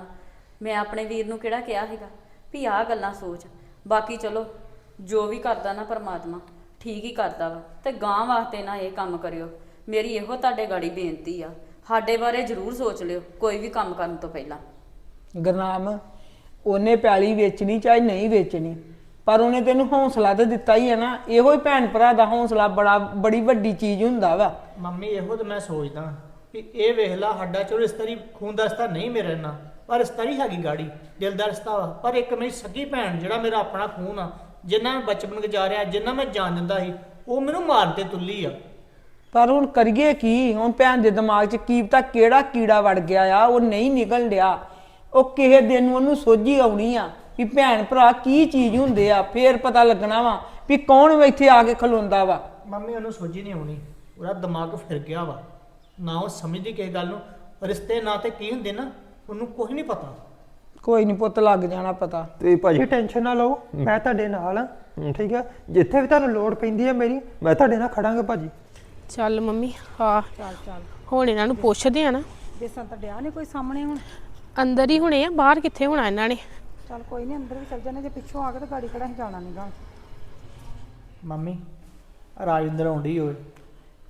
ਮੈਂ ਆਪਣੇ ਵੀਰ ਨੂੰ ਕਿਹੜਾ ਕਿਹਾ ਹੈਗਾ ਵੀ ਆਹ ਗੱਲਾਂ ਸੋਚ। ਬਾਕੀ ਚਲੋ ਜੋ ਵੀ ਕਰਦਾ ਨਾ ਪਰਮਾਤਮਾ ਠੀਕ ਹੀ ਕਰਦਾ ਵਾ। ਤੇ ਗਾਂ ਵਾਸਤੇ ਨਾ ਇਹ ਕੰਮ ਕਰਿਓ। ਮੇਰੀ ਇਹੋ ਤੁਹਾਡੇ ਗਾੜੀ ਬੇਨਤੀ ਆ। ਸਾਡੇ ਬਾਰੇ ਜ਼ਰੂਰ ਸੋਚ ਲਿਓ ਕੋਈ ਵੀ ਕੰਮ ਕਰਨ ਤੋਂ ਪਹਿਲਾਂ। ਗਰਨਾਮ ਉਹਨੇ ਪੈਲੀ ਵੇਚਣੀ ਚਾਹੇ ਨਹੀਂ ਵੇਚਣੀ ਪਰ ਉਹਨੇ ਤੈਨੂੰ ਹੌਸਲਾ ਤੇ ਦਿੱਤਾ ਹੀ ਹੈ ਨਾ। ਇਹੋ ਹੀ ਭੈਣ ਭਰਾ ਦਾ ਹੌਸਲਾ ਬੜਾ ਬੜੀ ਵੱਡੀ ਚੀਜ਼ ਹੁੰਦਾ ਵਾ। ਮੰਮੀ ਇਹੋ ਤਾਂ ਮੈਂ ਸੋਚਦਾ। ਵੀ ਇਹ ਵੇਖ ਲਾ ਸਾਡਾ ਚਲੋ ਰਿਸ਼ਤਾ ਖੂਨ ਦਾ ਰਿਸ਼ਤਾ ਨਹੀਂ ਮੇਰੇ ਨਾਲ ਪਰ ਰਿਸ਼ਤਾ ਨਹੀਂ ਹੈਗੀ ਗਾੜੀ ਦਿਲ ਦਾ ਰਿਸ਼ਤਾ ਵਾ। ਪਰ ਇੱਕ ਮੇਰੀ ਸੱਗੀ ਭੈਣ ਜਿਹੜਾ ਮੇਰਾ ਆਪਣਾ ਖੂਨ ਆ ਜਿੰਨਾ ਮੈਂ ਬਚਪਨ ਗੁਜ਼ਾਰਿਆ ਜਿੰਨਾ ਮੈਂ ਜਾਣ ਦਿੰਦਾ ਸੀ ਉਹ ਮੈਨੂੰ ਮਾਰਨ ਤੇ ਤੁੱਲੀ ਆ। ਪਰ ਹੁਣ ਕਰੀਏ ਕੀ? ਹੁਣ ਭੈਣ ਦੇ ਦਿਮਾਗ 'ਚ ਕੀ ਪਤਾ ਕਿਹੜਾ ਕੀੜਾ ਵੜ ਗਿਆ ਆ ਉਹ ਨਹੀਂ ਨਿਕਲ ਡਿਆ। ਉਹ ਕਿਸੇ ਦਿਨ ਨੂੰ ਉਹਨੂੰ ਸੋਝੀ ਆਉਣੀ ਆ ਵੀ ਭੈਣ ਭਰਾ ਕੀ ਚੀਜ਼ ਹੁੰਦੇ ਆ ਫੇਰ ਪਤਾ ਲੱਗਣਾ ਵਾ ਵੀ ਕੌਣ ਇੱਥੇ ਆ ਕੇ ਖਲੋਂਦਾ ਵਾ। ਮੰਮੀ ਉਹਨੂੰ ਸੋਝੀ ਨਹੀਂ ਆਉਣੀ ਉਹਦਾ ਦਿਮਾਗ ਫਿਰ ਗਿਆ ਵਾ। ਨਾ ਉਹ ਸਮਝਦੀ ਕਿਸੇ ਗੱਲ ਨੂੰ। ਰਿਸ਼ਤੇ ਨਾ ਤੇ ਕੀ ਹੁੰਦੇ ਨਾ ਉਹਨੂੰ ਕੁਝ ਨਹੀਂ ਪਤਾ। ਕੋਈ ਨਹੀਂ ਪੁੱਤ ਲੱਗ ਜਾਣਾ ਪਤਾ। ਤੇ ਭਾਜੀ ਟੈਨਸ਼ਨ ਨਾ ਲਓ ਮੈਂ ਤੁਹਾਡੇ ਨਾਲ ਆ ਠੀਕ ਹੈ ਜਿੱਥੇ ਵੀ ਤੁਹਾਨੂੰ ਲੋੜ ਪੈਂਦੀ ਹੈ ਮੇਰੀ ਮੈਂ ਤੁਹਾਡੇ ਨਾਲ ਖੜਾਂਗਾ ਭਾਜੀ। ਚੱਲ ਮੰਮੀ ਹਾਂ। ਚੱਲ ਚੱਲ। ਹੁਣ ਇਹਨਾਂ ਨੂੰ ਪੁੱਛਦੇ ਆ ਨਾ। ਬੇਸਨ ਤਾਂ ਡਿਆ ਨਹੀਂ ਕੋਈ ਸਾਹਮਣੇ ਹੁਣ। ਅੰਦਰ ਹੀ ਹੋਣੇ ਆ ਬਾਹਰ ਕਿੱਥੇ ਹੋਣਾ ਇਹਨਾਂ ਨੇ? ਚੱਲ ਕੋਈ ਨਹੀਂ ਅੰਦਰ ਵੀ ਚੱਲ ਜਾਂਦੇ ਜੇ ਪਿੱਛੋਂ ਆ ਗਏ ਤਾਂ ਗਾੜੀ ਕਿਹੜਾ ਹੀ ਜਾਣਾ ਨਹੀਂਗਾ ਮੰਮੀ ਰਾਜਿੰਦਰ ਆਉਂਦੀ ਹੋਏ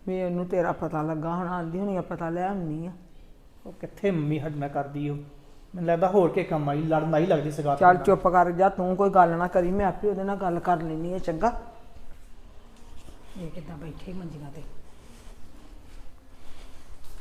ਵੀ ਉਹਨੂੰ ਤੇਰਾ ਪਤਾ ਲੱਗਾ ਹੁਣ ਆਂਦੀ ਹੋਣੀ ਆ ਪਤਾ ਲੈ ਆਉਣੀ ਆ। ਉਹ ਕਿੱਥੇ ਮੰਮੀ ਸਾਡੇ ਨਾਲ ਕਰਦੀ ਉਹ ਮੈਨੂੰ ਲੱਗਦਾ ਹੋਰ ਕੇ ਕੰਮ ਆਈ ਲੜਨ ਆਈ ਲੱਗਦੀ ਸਗਾਤ ਚੱਲ ਚੁੱਪ ਕਰ ਜਾ ਤੂੰ ਕੋਈ ਗੱਲ ਨਾ ਕਰੀ ਮੈਂ ਆਪੇ ਉਹਦੇ ਨਾਲ ਗੱਲ ਕਰ ਲੈਣੀ ਹੈ ਚੰਗਾ। ਇਹ ਕਿੱਦਾਂ ਬੈਠੇ ਮੰਜੀਆਂ ਤੇ?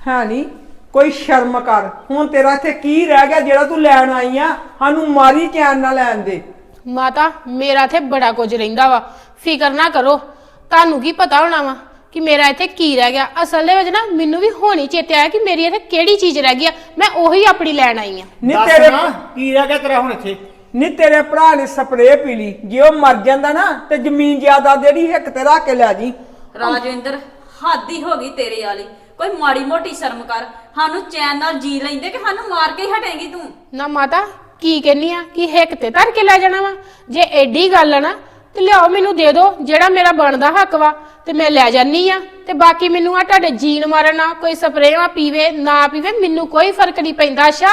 ਹੈ ਨਹੀਂ ਕੋਈ ਸ਼ਰਮ ਕਰ। ਹੁਣ ਤੇਰਾ ਇੱਥੇ ਕੀ ਰਹਿ ਗਿਆ ਜਿਹੜਾ ਤੂੰ ਲੈਣ ਆਈ ਆ? ਸਾਨੂੰ ਮਾਰੀ ਚੈਨ ਨਾ ਲੈਣ ਦੇ। ਮਾਤਾ ਮੇਰਾ ਇੱਥੇ ਬੜਾ ਕੁਝ ਰਹਿੰਦਾ ਵਾ। ਫਿਕਰ ਨਾ ਕਰੋ। ਤੁਹਾਨੂੰ ਕੀ ਪਤਾ ਹੋਣਾ ਵਾ? ਕਿ ਮੇਰਾ ਇੱਥੇ ਕੀ ਰਹਿ ਗਿਆ। ਅਸਲ ਦੇ ਵਿੱਚ ਨਾ ਮੈਨੂੰ ਵੀ ਹੋਣੀ ਚੇਤੇ ਆਇਆ ਕਿ ਮੇਰੀ ਇੱਥੇ ਕਿਹੜੀ ਚੀਜ਼ ਰਹਿ ਗਈ ਆ। ਮੈਂ ਉਹੀ ਆਪਣੀ ਲੈਣ ਆਈ ਆ। ਨੀ ਦੱਸ ਤੇਰੇ ਨਾ ਕੀ ਰਹਿ ਗਿਆ ਤੇਰਾ ਹੁਣ ਇੱਥੇ? ਨੀ ਤੇਰੇ ਭਰਾ ਨੇ ਸਪਰੇਅ ਪੀ ਲਈ। ਜੇ ਉਹ ਮਰ ਜਾਂਦਾ ਨਾ ਤੇ ਜ਼ਮੀਨ ਜ਼ਿਆਦਾ ਜਿਹੜੀ ਇੱਕ ਤੇ ਰੱਖ ਕੇ ਲੈ ਜੀ। ਰਾਜਵਿੰਦਰ ਹੱਦ ਹੀ ਹੋ ਗਈ ਤੇਰੇ ਵਾਲੀ। ਕੋਈ ਮਾੜੀ ਮੋਟੀ ਸ਼ਰਮ ਕਰ। ਸਾਨੂੰ ਚੈਨ ਨਾਲ ਜੀ ਲੈਂਦੇ ਕਿ ਸਾਨੂੰ ਮਾਰ ਕੇ ਹੀ ਹਟੇਂਗੀ ਤੂੰ? ਨਾ ਮਾਤਾ ਕੀ ਕਹਿੰਨੀ ਆ? ਕਿ ਹਿੱਕ ਤੇ ਧਰ ਕੇ ਲੈ ਜਾਣਾ ਵਾ? ਜੇ ਐਡੀ ਗੱਲ ਆ ਨਾ ਤੇ ਲਿਆਓ ਮੈਨੂੰ ਦੇ ਦਿਓ, ਜਿਹੜਾ ਮੇਰਾ ਬਣਦਾ ਹੱਕ ਵਾ, ਤੇ ਮੈਂ ਲੈ ਜਾਨੀ ਆ। ਤੇ ਬਾਕੀ ਮੈਨੂੰ ਆ ਤੁਹਾਡੇ ਜੀਨ ਮਾਰਨ ਕੋਈ ਸਪਰੇਵਾ ਪੀਵੇ, ਨਾ ਪੀਵੇ, ਮੈਨੂੰ ਕੋਈ ਫ਼ਰਕ ਨਹੀਂ ਪੈਂਦਾ, ਅੱਛਾ?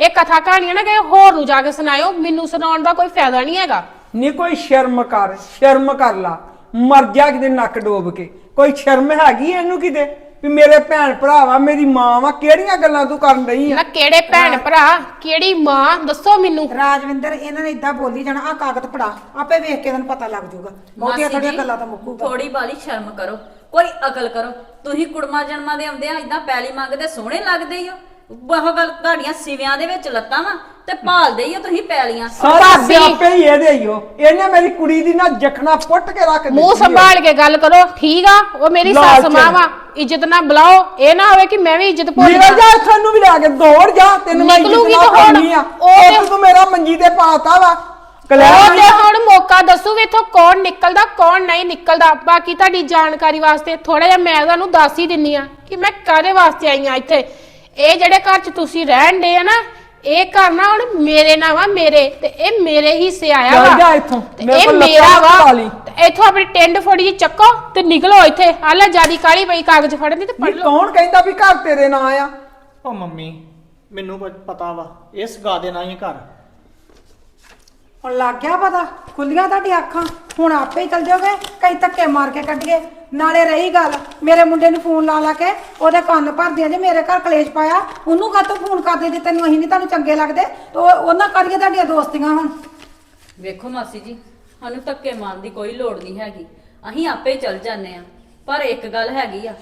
ਇਹ ਕਥਾ ਕਹਾਣੀਆਂ ਨਾ ਕਿ ਹੋਰ ਨੂੰ ਜਾ ਕੇ ਸੁਣਾਇਓ, ਮੈਨੂੰ ਸੁਣਾਉਣ ਦਾ ਕੋਈ ਫਾਇਦਾ ਨਹੀਂ ਹੈਗਾ। ਨੀ ਕੋਈ ਸ਼ਰਮ ਕਰ ਸ਼ਰਮ ਕਰ ਲਾ। ਮਰ ਜਾ ਕਿਤੇ ਨੱਕ ਡੋਬ ਕੇ। ਕੋਈ ਸ਼ਰਮ ਹੈਗੀ ਇਹਨੂੰ ਕਿਤੇ? ਵੀ ਮੇਰੇ ਭੈਣ ਭਰਾ ਵਾ ਮੇਰੀ ਮਾਂ ਵਾ ਕਿਹੜੀਆਂ ਗੱਲਾਂ ਤੂੰ ਕਰਨ ਰਹੀ ਆ? ਨਾ ਕਿਹੜੇ ਭੈਣ ਭਰਾ? ਕਿਹੜੀ ਮਾਂ? ਦੱਸੋ ਮੈਨੂੰ। ਰਾਜਵਿੰਦਰ ਇਹਨਾਂ ਨੇ ਇਦਾਂ ਬੋਲੀ ਜਾਣਾ ਆ ਕਾਗਜ਼ ਫੜਾ ਆਪੇ ਵੇਖ ਕੇ ਤੈਨੂੰ ਪਤਾ ਲੱਗ ਜਾਊਗਾ। ਬਹੁਤੀਆਂ ਥੋੜੀਆਂ ਗੱਲਾਂ ਤਾਂ ਮੁੱਕੂਗਾ। ਥੋੜੀ ਬਾਲੀ ਸ਼ਰਮ ਕਰੋ ਕੋਈ ਅਕਲ ਕਰੋ। ਤੁਸੀਂ ਕੁੜਮਾ ਜਨਮਾਂ ਦੇ ਆਉਂਦੇ ਆ ਇਦਾਂ ਪੈਲੀ ਮੰਗਦੇ ਸੋਹਣੇ ਲੱਗਦੇ ਹੀ ਹੋ। ਬਹੁ ਗੱਲ ਤੁਹਾਡੀਆਂ ਸਿਵਿਆਂ ਦੇ ਵਿੱਚ ਲੱਤਾਂ ਵਾ ਤੇ ਭਾਲਦੇ ਹੀ ਹੋ ਤੁਸੀਂ ਪੈਲੀਆਂ। ਸਾਰਾ ਭਾਬੀ। ਸਿਆਪੇ ਹੀ ਇਹਦੇ ਹੀ ਹੋ। ਇਹਨੇ ਮੇਰੀ ਕੁੜੀ ਦੀ ਨਾ ਜਖਣਾ ਪੁੱਟ ਕੇ ਰੱਖ ਦਿੱਤੀ ਮੂੰਹ। ਸੰਭਾਲ ਕੇ ਗੱਲ ਕਰੋ ਠੀਕ ਆ? ਉਹ ਮੇਰੀ ਸੱਸ ਲਾਲਚ। ਮਾਂ ਵਾ ਇੱਜ਼ਤ ਨਾ ਬੁਲਾਓ। ਇਹ ਨਾ ਹੋਵੇ ਕਿ ਮੈਂ ਵੀ ਇੱਜ਼ਤ ਭੁੱਲ ਜਾ ਨੂੰ ਵੀ ਲੈ ਕੇ ਦੌੜ ਜਾ ਤੈਨੂੰ ਮੈਂ ਨਿਕਲੂਗੀ ਇੱਜ਼ਤ ਤਾਂ ਹੁਣ। ਕਰਨੀ ਆ। ਉਹ ਤੇ- ਉਹ ਤੂੰ ਮੇਰਾ ਮੰਜੀ ਤੇ ਪਾਤਾ ਵਾ। ਕਲੈਰ ਹੁਣ ਮੌਕਾ ਦੱਸੂ ਵੀ ਇੱਥੋਂ ਕੌਣ ਨਿਕਲਦਾ ਕੌਣ ਨਹੀਂ ਨਿਕਲਦਾ। ਬਾਕੀ ਤੁਹਾਡੀ ਜਾਣਕਾਰੀ ਵਾਸਤੇ ਥੋੜਾ ਜਿਹਾ ਮੈਂ ਤੁਹਾਨੂੰ ਦੱਸ ਹੀ ਦਿੰਨੀ ਆ ਕਿ ਮੈਂ ਕਾਹਦੇ ਵਾਸਤੇ ਆਈ ਆ ਇੱਥੇ? ਇਹ ਜਿਹੜੇ ਘਰ 'ਚ ਤੁਸੀਂ ਰਹਿਣ ਦੇ ਆ ਨਾ ਇਹ ਘਰ ਨਾ ਹੁਣ ਮੇਰੇ ਨਾਲ ਵਾ ਮੇਰੇ ਤੇ ਇਹ ਮੇਰੇ ਹਿੱਸੇ ਆਇਆ ਚੱਲ ਵਾ। ਜਾ ਇੱਥੋਂ, ਤੇ ਮੇਰੇ ਇਹ ਕੋਲ ਮੇਰਾ ਵਾ। ਤੇ ਇੱਥੋਂ ਆਪਣੀ ਟਿੰਡ ਫੋੜੀ ਜੀ ਚੱਕੋ ਤੇ ਨਿਕਲੋ ਇੱਥੇ। ਆ ਲੈ ਜਿਆਦੀ ਕਾਲੀ ਪਈ ਕਾਗਜ਼ ਫੜਨ ਦੀ ਤੇ ਪੜ ਲਓ। ਕੌਣ ਕਹਿੰਦਾ ਵੀ ਘਰ ਤੇਰੇ ਨਾਂ ਆ? ਉਹ ਮੰਮੀ ਮੈਨੂੰ ਪ- ਪਤਾ ਵਾ ਇਸ ਗਾ ਦੇ ਨਾਲ ਹੀ ਘਰ। ਹੁਣ ਲੱਗ ਗਿਆ ਪਤਾ ਖੁੱਲੀਆਂ ਤੁਹਾਡੀ ਅੱਖਾਂ ਹੁਣ ਆਪੇ ਹੀ ਚਲ ਜਾਓਗੇ ਕਈ ਧੱਕੇ ਮਾਰ ਕੇ ਕੱਢੀਏ ਨਾਲੇ ਰਹੀ ਗੱਲ, ਮੇਰੇ ਮੁੰਡੇ ਨੂੰ ਫੋਨ ਲਾ ਲਾ ਕੇ, ਉਹਦੇ ਕੰਨ ਭਰਦੀਆਂ ਜੇ ਮੇਰੇ ਘਰ ਕਲੇਸ਼ ਪਾਇਆ। ਉਹਨੂੰ ਕਾਹਤੋਂ ਫੋਨ ਕਰਦੇ ਜੇ ਤੈਨੂੰ, ਅਸੀਂ ਨਹੀਂ ਤੁਹਾਨੂੰ ਚੰਗੇ ਲੱਗਦੇ? ਤੇ ਉਹ- ਉਹਨਾਂ ਕਰੀਏ ਤੁਹਾਡੀਆਂ ਦੋਸਤੀਆਂ ਹੁਣ? ਵੇਖੋ ਮਾਸੀ ਜੀ, ਸਾਨੂੰ ਧੱਕੇ ਮਾਰਨ ਦੀ ਕੋਈ ਲੋੜ ਨਹੀਂ ਹੈਗੀ। ਅਸੀਂ ਆਪੇ ਚੱਲ ਜਾਂਦੇ ਆ ਪਰ ਇੱਕ ਗੱਲ ਹੈਗੀ ਆ,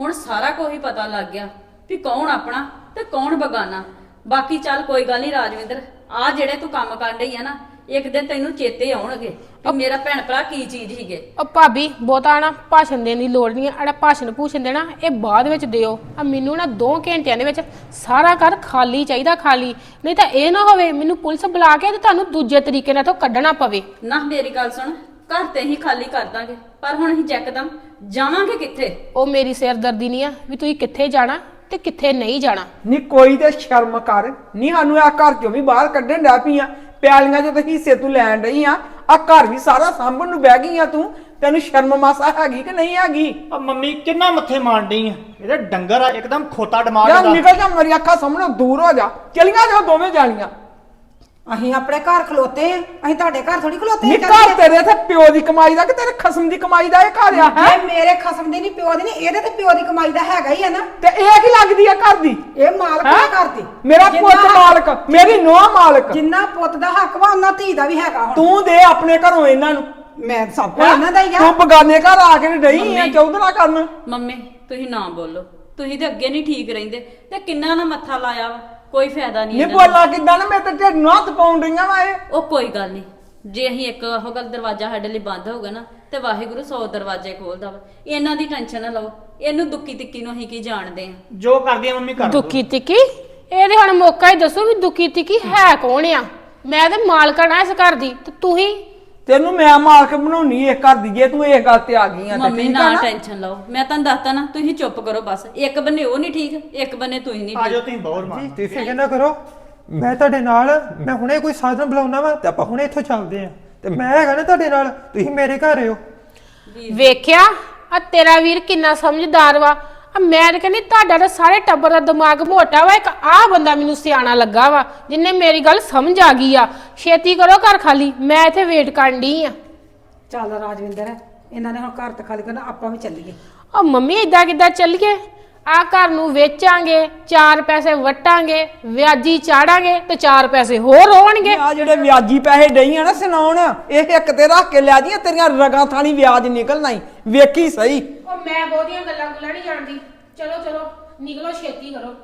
ਹੁਣ ਸਾਰਾ ਕੁਝ ਹੀ ਪਤਾ ਲੱਗ ਗਿਆ ਵੀ ਕੌਣ ਆਪਣਾ ਤੇ ਕੌਣ ਬਗਾਨਾ। ਬਾਕੀ ਚੱਲ ਕੋਈ ਗੱਲ ਨਹੀਂ ਰਾਜਵਿੰਦਰ ਆ ਜਿਹੜੇ ਤੂੰ ਕੰਮ ਕਰਨ ਡਈ ਆ ਨਾ ਇੱਕ ਦਿਨ ਤੈਨੂੰ ਚੇਤੇ ਆਉਣਗੇ ਕਿ ਮੇਰਾ ਭੈਣ ਭਰਾ ਕੀ ਚੀਜ਼ ਸੀਗੇ ਉਹ ਭਾਬੀ ਬਹੁਤਾ ਨਾ ਭਾਸ਼ਣ ਦੇਣ ਦੀ ਲੋੜ ਨਹੀਂ ਹੈ ਅੜਾ ਭਾਸ਼ਣ ਭੂਸ਼ਣ ਦੇਣਾ ਇਹ ਬਾਅਦ ਵਿੱਚ ਦਿਓ। ਆ ਮੈਨੂੰ ਨਾ 2 ਘੰਟਿਆਂ ਦੇ ਵਿੱਚ ਸਾਰਾ ਘਰ ਖਾਲੀ ਚਾਹੀਦਾ ਖਾਲੀ। ਨਹੀਂ ਤਾਂ ਇਹ ਨਾ ਹੋਵੇ ਮੈਨੂੰ ਪੁਲਿਸ ਬੁਲਾ ਕੇ ਤੇ ਤੁਹਾਨੂੰ ਦੂਜੇ ਤਰੀਕੇ ਨਾਲ ਤੋਂ ਕੱਢਣਾ ਪਵੇ। ਨਾ ਮੇਰੀ ਗੱਲ ਸੁਣ ਘਰ ਤੇ ਹੀ ਖਾਲੀ ਕਰ ਦਾਂਗੇ। ਪਰ ਹੁਣ ਅਸੀਂ ਜੱਕਦਮ ਜਾਵਾਂਗੇ ਕਿੱਥੇ? ਉਹ ਮੇਰੀ ਸਿਰਦਰਦੀ ਨਹੀਂ ਆ ਵੀ ਤੁਸੀਂ ਕਿੱਥੇ ਜਾਣਾ ਤੇ ਕਿੱਥੇ ਨਹੀਂ ਜਾਣਾ। ਨੀ ਕੋਈ ਤੇ ਸ਼ਰਮ ਕਰ। ਨੀ ਸਾਨੂੰ ਆ ਘਰ ਚੋਂ ਵੀ ਬਾਹਰ ਕੱਢਣ ਡੈ ਪਈਆਂ ਪਿਆਲੀਆਂ ਚ ਤੇ ਹਿੱਸੇ ਤੂੰ ਲੈਣ ਰਹੀ ਆ। ਆ ਘਰ ਵੀ ਸਾਰਾ ਸਾਂਭਣ ਨੂੰ ਬਹਿ ਗਈ ਆ ਤੂੰ। ਤੈਨੂੰ ਸ਼ਰਮ ਮਾਸਾ ਹੈਗੀ ਕਿ ਨਹੀਂ ਹੈਗੀ? ਆ ਮੰਮੀ ਕਿੰਨਾ ਮੱਥੇ ਮਾਰਨ ਡਈ ਆ? ਇਹਦੇ ਡੰਗਰ ਆ ਇੱਕਦਮ ਖੋਤਾ ਦਿਮਾਗ ਯਾਰ ਦਾ। ਨਿਕਲ ਜਾ ਮੇਰੀ ਅੱਖਾਂ ਸਾਹਮਣੇ ਦੂਰ ਹੋ ਜਾ। ਚਲੀਆਂ ਜਾ ਦੋਵੇਂ ਜਾਣੀਆਂ ਅਸੀਂ ਆਪਣੇ ਘਰ ਖਲੋਤੇ ਆਂ। ਅਸੀਂ ਤੁਹਾਡੇ ਘਰ ਥੋੜੀ ਖਲੋਤੇ ਨੀ ਆਂ ਘਰ ਚੱਲ ਤੇਰੇ ਇੱਥੇ ਪਿਓ ਦੀ ਕਮਾਈ ਦਾ ਕਿ ਤੇਰੇ ਖਸਮ ਦੀ ਕਮਾਈ ਦਾ ਇਹ ਘਰ ਆ ਹੈ? ਇਹ ਮੇਰੇ ਖਸਮ ਦੀ ਨਹੀਂ ਪਿਓ ਦੀ ਨਹੀਂ ਇਹਦੇ ਤੇ ਪਿਓ ਦੀ ਕਮਾਈ ਦਾ ਹੈਗਾ ਹੀ ਆ ਨਾ। ਤੇ ਇਹ ਕੀ ਲੱਗਦੀ ਆ ਘਰ ਦੀ? ਇਹ ਮਾਲਕ ਹੈਂ? ਨਾ ਕਰਦੀ ਮੇਰਾ ਪੁੱਤ ਮਾਲਕ ਮੇਰੀ ਨੋਹ ਮਾਲਕ। ਜਿੰਨਾ ਪੁੱਤ ਦਾ ਹੱਕ ਵਾ ਉਹਨਾਂ ਧੀ ਦਾ ਵੀ ਹੈਗਾ ਹੁਣ। ਤੂੰ ਦੇ ਆਪਣੇ ਘਰੋਂ ਇਹਨਾਂ ਨੂੰ। ਮੈਂ ਸਭ ਕੁਝ ਇਹਨਾਂ ਦਾ ਹੀ ਆ। ਤੂੰ ਬਗਾਨੇ ਘਰ ਆ ਕੇ ਨਹੀਂ ਆ ਚੌਧਰਾ ਕਰਨ। ਮੰਮੀ ਤੁਸੀਂ ਨਾ ਬੋਲੋ। ਤੁਸੀਂ ਤੇ ਅੱਗੇ ਨਹੀਂ ਠੀਕ ਰਹਿੰਦੇ। ਤੇ ਕਿੰਨਾ ਨਾ ਮੱਥਾ ਲਾਇਆ ਵਾ। ਕੋਈ ਫਾਇਦਾ ਨਹੀਂ ਨੀ ਇਹਨਾਂ ਦਾ। ਬੋਲਾ ਕਿਦਾਂ ਨਾ ਮੈਂ ਤੇ ਢਿੱਡ ਨੂੰ ਹੱਥ ਪਾਉਣ ਰਹੀਆਂ ਵਾ ਇਹ। ਉਹ ਕੋਈ ਗੱਲ ਨਹੀਂ ਜੇ ਅਸੀਂ ਇੱਕ ਉਹ ਗੱਲ ਦਰਵਾਜ਼ਾ ਸਾਡੇ ਲਈ ਬੰਦ ਹੋਊਗਾ ਨਾ ਤੇ ਵਾਹਿਗੁਰੂ 100 ਦਰਵਾਜ਼ੇ ਖੋਲਦਾ ਵਾ। ਇਹਨਾਂ ਦੀ ਟੈਨਸ਼ਨ ਨਾ ਲਓ। ਇਹਨੂੰ ਦੁੱਕੀ ਤਿੱਕੀ ਨੂੰ ਅਸੀਂ ਕੀ ਜਾਣਦੇ ਆ? ਜੋ ਕਰਦੀ ਆ ਮੰਮੀ ਕਰ ਦਿਓ। ਦੁੱਕੀ ਤਿੱਕੀ ਇਹਦੇ ਹੁਣ ਮੌਕਾ ਹੀ ਦੱਸੋ ਵੀ ਦੁੱਕੀ ਤਿੱਕੀ ਹੈ ਕੌਣ ਆ? ਮੈਂ ਤੇ ਮਾਲਕਣ ਆ ਇਸ ਘਰ ਦੀ ਤੇ ਤੂੰ ਹੀ ਤੈਨੂੰ ਮੈਂ ਮਾਲਕ ਬਣਾਉਣੀ ਇਹ ਘਰ ਦੀ ਜੇ ਤੂੰ ਇਹ ਗੱਲ ਤੇ ਆ ਗਈ ਆ ਤੇ ਮੰਮੀ ਠੀਕ ਆ ਨਾ? ਨਾ ਟੈਨਸ਼ਨ ਲਓ। ਮੈਂ ਤੁਹਾਨੂੰ ਦੱਸਤਾ ਨਾ ਤੁਸੀਂ ਚੁੱਪ ਕਰੋ ਬਸ। ਇੱਕ ਬੰਨੇ ਉਹ ਨਹੀਂ ਠੀਕ ਇੱਕ ਬੰਨੇ ਤੁਸੀਂ ਨਹੀਂ ਆ ਠੀਕ। ਜਾਓ ਤੁਸੀਂ ਬਹੁਤ ਮਾਰ ਤੁਸੀਂ ਫਿਕਰ ਨਾ ਕਰੋ ਮੈਂ ਤੁਹਾਡੇ ਨਾਲ ਮੈਂ ਹੁਣੇ ਕੋਈ ਸਾਧਨ ਬੁਲਾਉਣਾ ਵਾ ਤੇ ਆਪਾਂ ਹੁਣੇ ਇੱਥੋਂ ਚੱਲਦੇ ਆਂ। ਤੇ ਮੈਂ ਹੈਗਾ ਨਾ ਤੁਹਾਡੇ ਨਾਲ ਤੁਸੀਂ ਮੇਰੇ ਘਰ ਆਇਓ। ਵੇਖਿਆ? ਆ ਤੇਰਾ ਵੀਰ ਕਿੰਨਾ ਸਮਝਦਾਰ ਵਾ। ਆ ਮੈਂ ਤਾਂ ਕਹਿੰਦੀ ਤੁਹਾਡਾ ਤਾਂ ਸਾਰੇ ਟੱਬਰ ਦਾ ਦਿਮਾਗ ਮੋਟਾ ਵਾ ਇੱਕ ਆਹ ਬੰਦਾ ਮੈਨੂੰ ਸਿਆਣਾ ਲੱਗਾ ਵਾ ਜਿੰਨੇ ਮੇਰੀ ਗੱਲ ਸਮਝ ਆ ਗਈ ਆ। ਛੇਤੀ ਕਰੋ ਘਰ ਖਾਲੀ ਮੈਂ ਇੱਥੇ ਵੇਟ ਕਰਨ ਡਈ ਆ। ਚੱਲ ਰਾਜਵਿੰਦਰ ਇਹਨਾਂ ਨੇ ਹੁਣ ਘਰ ਤੇ ਖਾਲੀ ਕਰਨਾ ਆਪਾਂ ਵੀ ਚੱਲੀਏ। ਉਹ ਮੰਮੀ ਇਦਾਂ ਕਿੱਦਾਂ ਚੱਲੀਏ? ਆ ਘਰ ਨੂੰ ਵੇਚਾਂਗੇ ਚਾਰ ਪੈਸੇ ਵਟਾਂਗੇ ਵਿਆਜੀ ਚਾੜਾਂਗੇ ਤੇ ਚਾਰ ਪੈਸੇ ਹੋਰ ਹੋਣਗੇ। ਆ ਜਿਹੜੇ ਵਿਆਜੀ ਪੈਸੇ ਡਈਆਂ ਨਾ ਸੁਣਾਉਣ ਇਹ ਇੱਕ ਤੇ ਰੱਖ ਕੇ ਲਿਆ ਦੀਆਂ ਤੇਰੀਆਂ ਰਗਾਂ ਥਾਣੀ ਵਿਆਜ ਨਿਕਲਣਾ ਹੀ ਵੇਖੀ ਸਹੀ। ਉਹ ਮੈਂ ਬਹੁਤੀਆਂ ਗੱਲਾਂ ਗੁੱਲਾਂ ਨਹੀਂ ਜਾਣਦੀ ਚਲੋ ਚਲੋ ਨਿਕਲੋ ਛੇਤੀ ਕਰੋ।